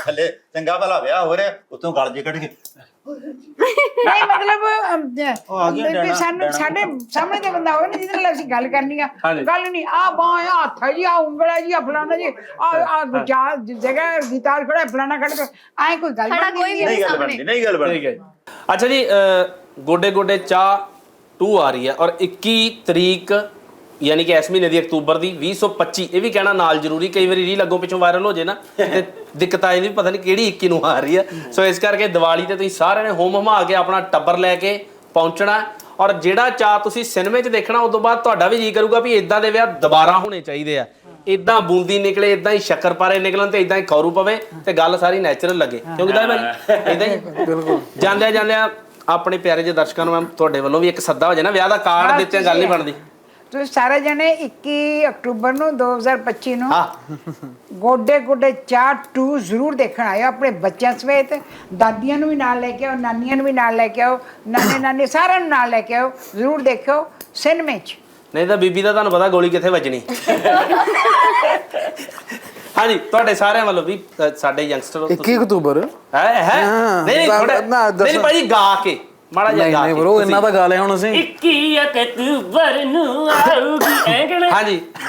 [SPEAKER 3] ਥੱਲੇ ਚੰਗਾ ਭਲਾ ਵਿਆਹ ਹੋ ਰਿਹਾ ਉਤੋਂ ਗਲ ਜੇ ਕੱਢ ਕੇ।
[SPEAKER 5] ਨਹੀਂ ਮਤਲਬ ਵੀ ਸਾਨੂੰ। ਸਾਡੇ ਸਾਹਮਣੇ ਤੇ ਬੰਦਾ ਹੋਵੇ ਨਾ ਜਿਹਦੇ ਨਾਲ ਅਸੀਂ ਗੱਲ ਕਰਨੀ ਆ। ਗੱਲ ਨਹੀਂ ਆ ਬਾਹ ਆ ਹੱਥ ਜੀ ਆ ਉਂਗਲਾ ਜੀ ਆ ਫਲਾਣਾ ਜੀ ਆ ਆ ਜਾ ਜਗ੍ਹਾ ਗਿਤਾਰ ਖੜਾ ਫਲਾਣਾ ਖੜਾ ਐ ਕੋਈ ਗੱਲ ਨਹੀਂ
[SPEAKER 2] ਕੋਈ ਵੀ
[SPEAKER 3] ਨਹੀਂ ਗੱਲ ਬਣਦੀ ਨਹੀਂ ਗੱਲ ਬਣਦੀ।
[SPEAKER 1] ਠੀਕ ਹੈ ਅੱਛਾ ਜੀ ਗੋਡੇ ਗੋਡੇ ਚਾਹ 2 ਆ ਰਹੀ ਹੈ ਔਰ 21 ਤਰੀਕ ਯਾਨੀ ਕਿ ਇਸ ਮਹੀਨੇ ਦੀ ਅਕਤੂਬਰ ਦੀ 2025 ਇਹ ਵੀ ਕਹਿਣਾ ਨਾਲ ਜ਼ਰੂਰੀ ਕਈ ਵਾਰੀ ਰੀਲ ਅੱਗੋਂ ਪਿੱਛੋਂ ਵਾਇਰਲ ਹੋ ਜੇ ਨਾ ਤੇ ਦਿੱਕਤ ਆਏ ਦੀ ਪਤਾ ਨਹੀਂ ਕਿਹੜੀ 21 ਨੂੰ ਆ ਰਹੀ ਹੈ ਸੋ ਇਸ ਕਰਕੇ ਦੀਵਾਲੀ ਤੇ ਤੁਸੀਂ ਸਾਰਿਆਂ ਨੇ ਹੋਮ ਹਮਾ ਕੇ ਆਪਣਾ ਟੱਬਰ ਲੈ ਕੇ ਪਹੁੰਚਣਾ। ਔਰ ਜਿਹੜਾ ਚਾਹ ਤੁਸੀਂ ਸਿਨੇਮੇ 'ਚ ਦੇਖਣਾ ਉਸ ਤੋਂ ਬਾਅਦ ਤੁਹਾਡਾ ਵੀ ਜੀ ਕਰੂਗਾ ਵੀ ਇਦਾਂ ਦੇ ਵਿਆਹ ਦੁਬਾਰਾ ਹੋਣੇ ਚਾਹੀਦੇ ਆ। ਇਦਾਂ ਬੂੰਦੀ ਨਿਕਲੇ ਇਦਾਂ ਹੀ ਸ਼ੱਕਰਪਾਰੇ ਨਿਕਲਣ ਤੇ ਇਦਾਂ ਹੀ ਖੌਰੂ ਪਵੇ ਤੇ ਗੱਲ ਸਾਰੀ ਨੈਚੁਰਲ ਲੱਗੇ। ਕਿਉਂਕਿ ਦਾ ਭਾਈ ਇਦਾਂ ਹੀ? ਬਿਲਕੁਲ। ਜਾਂਦਿਆਂ ਜਾਂਦਿਆਂ ਆਪਣੇ ਪਿਆਰੇ ਜਿਹੇ ਦਰਸ਼ਕਾਂ ਨੂੰ ਮੈਂ ਤੁਹਾਡੇ ਵੱਲੋਂ ਵੀ ਇੱਕ ਸੱਦਾ ਹੋ ਨਾ ਵਿਆਹ ਦਾ ਕਾਰਡ ਦਿੱਤੇ ਗੱਲ ਨਹੀਂ ਬਣਦੀ।
[SPEAKER 5] ਤੁਸੀਂ ਸਾਰੇ ਜਣੇ 21 ਅਕਤੂਬਰ ਨੂੰ 2025 ਨੂੰ
[SPEAKER 1] ਹਾਂ।
[SPEAKER 5] ਗੋਡੇ ਗੋਡੇ ਚਾਰ 2 ਜ਼ਰੂਰ ਦੇਖਣ ਆਇਓ ਆਪਣੇ ਬੱਚਿਆਂ ਸਮੇਤ ਦਾਦੀਆਂ ਨੂੰ ਵੀ ਨਾਲ ਲੈ ਕੇ ਆਓ ਨਾਨੀਆਂ ਨੂੰ ਵੀ ਨਾਲ ਲੈ ਕੇ ਆਓ ਨਾਨੇ ਨਾਨੀ ਸਾਰਿਆਂ ਨੂੰ ਨਾਲ ਲੈ ਕੇ ਆਓ ਜ਼ਰੂਰ ਦੇਖਿਓ ਸਿਨੇਮੇ 'ਚ।
[SPEAKER 1] ਨਹੀਂ ਤਾਂ ਬੀਬੀ ਦਾ ਤੁਹਾਨੂੰ ਪਤਾ ਗੋਲੀ ਕਿੱਥੇ ਵੱਜਣੀ। ਹਾਂਜੀ ਤੁਹਾਡੇ ਸਾਰਿਆਂ ਵੱਲੋਂ ਵੀ ਅ, ਸਾਡੇ ਯੰਗਸਟਰ
[SPEAKER 8] 21 ਅਕਤੂਬਰ?
[SPEAKER 1] ਹੈ ਹੈ? ਨਹੀਂ ਨਹੀਂ
[SPEAKER 8] ਨਾ,
[SPEAKER 1] ਥੋੜਾ
[SPEAKER 8] ਨਾ, ਦੱਸੋ।
[SPEAKER 1] ਨਹੀਂ ਭਾਈ ਗਾ ਕੇ। ਮਾੜਾ ਜਿਹਾ
[SPEAKER 8] ਨਹੀਂ
[SPEAKER 1] ਗਾ
[SPEAKER 8] ਨਹੀਂ
[SPEAKER 1] ਕੇ
[SPEAKER 8] ਬ్రో। ਇੰਨਾ ਤਾਂ ਗਾ ਲਿਆ ਹੁਣ ਅਸੀਂ।
[SPEAKER 6] 21 ਅਕਤੂਬਰ ਨੂੰ ਆਊਗੀ ਐ ਕਹਿਣਾ
[SPEAKER 1] ਹਾਂਜੀ।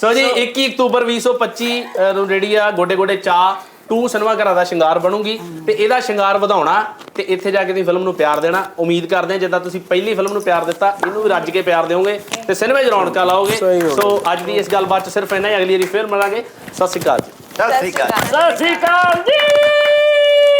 [SPEAKER 1] ਸੋ ਜੀ 21 ਅਕਤੂਬਰ 2025 ਅ, ਨੂੰ ਜਿਹੜੀ ਆ ਗੋਡੇ ਗੋਡੇ ਚਾਹ 2 ਸਿਨੇਮਾ ਘਰਾਂ ਦਾ ਸ਼ਿੰਗਾਰ ਬਣੂਗੀ ਤੇ ਇਹਦਾ ਸ਼ਿੰਗਾਰ ਵਧਾਉਣਾ ਤੇ ਇੱਥੇ ਜਾ ਕੇ ਤੁਸੀਂ ਫਿਲਮ ਨੂੰ ਪਿਆਰ ਦੇਣਾ। ਉਮੀਦ ਕਰਦੇ ਹਾਂ ਜਿੱਦਾਂ ਤੁਸੀਂ ਪਹਿਲੀ ਫਿਲਮ ਨੂੰ ਪਿਆਰ ਦਿੱਤਾ ਇਹਨੂੰ ਵੀ ਰੱਜ ਕੇ ਪਿਆਰ ਦਿਓਗੇ ਤੇ ਸਿਨੇਮੇ 'ਚ ਰੌਣਕਾਂ ਲਾਓਗੇ। ਸੋ ਅੱਜ ਦੀ ਇਸ ਗੱਲਬਾਤ 'ਚ ਸਿਰਫ ਇੰਨਾ ਹੀ ਅਗਲੀ ਵਾਰੀ ਫੇਰ ਮਿਲਾਂਗੇ। ਸਤਿ ਸ਼੍ਰੀ ਅਕਾਲ ਜੀ।
[SPEAKER 3] ਚੱਲ ਠੀਕ ਆ
[SPEAKER 6] ਸਤਿ ਸ਼੍ਰੀ ਅਕਾਲ ਜੀ।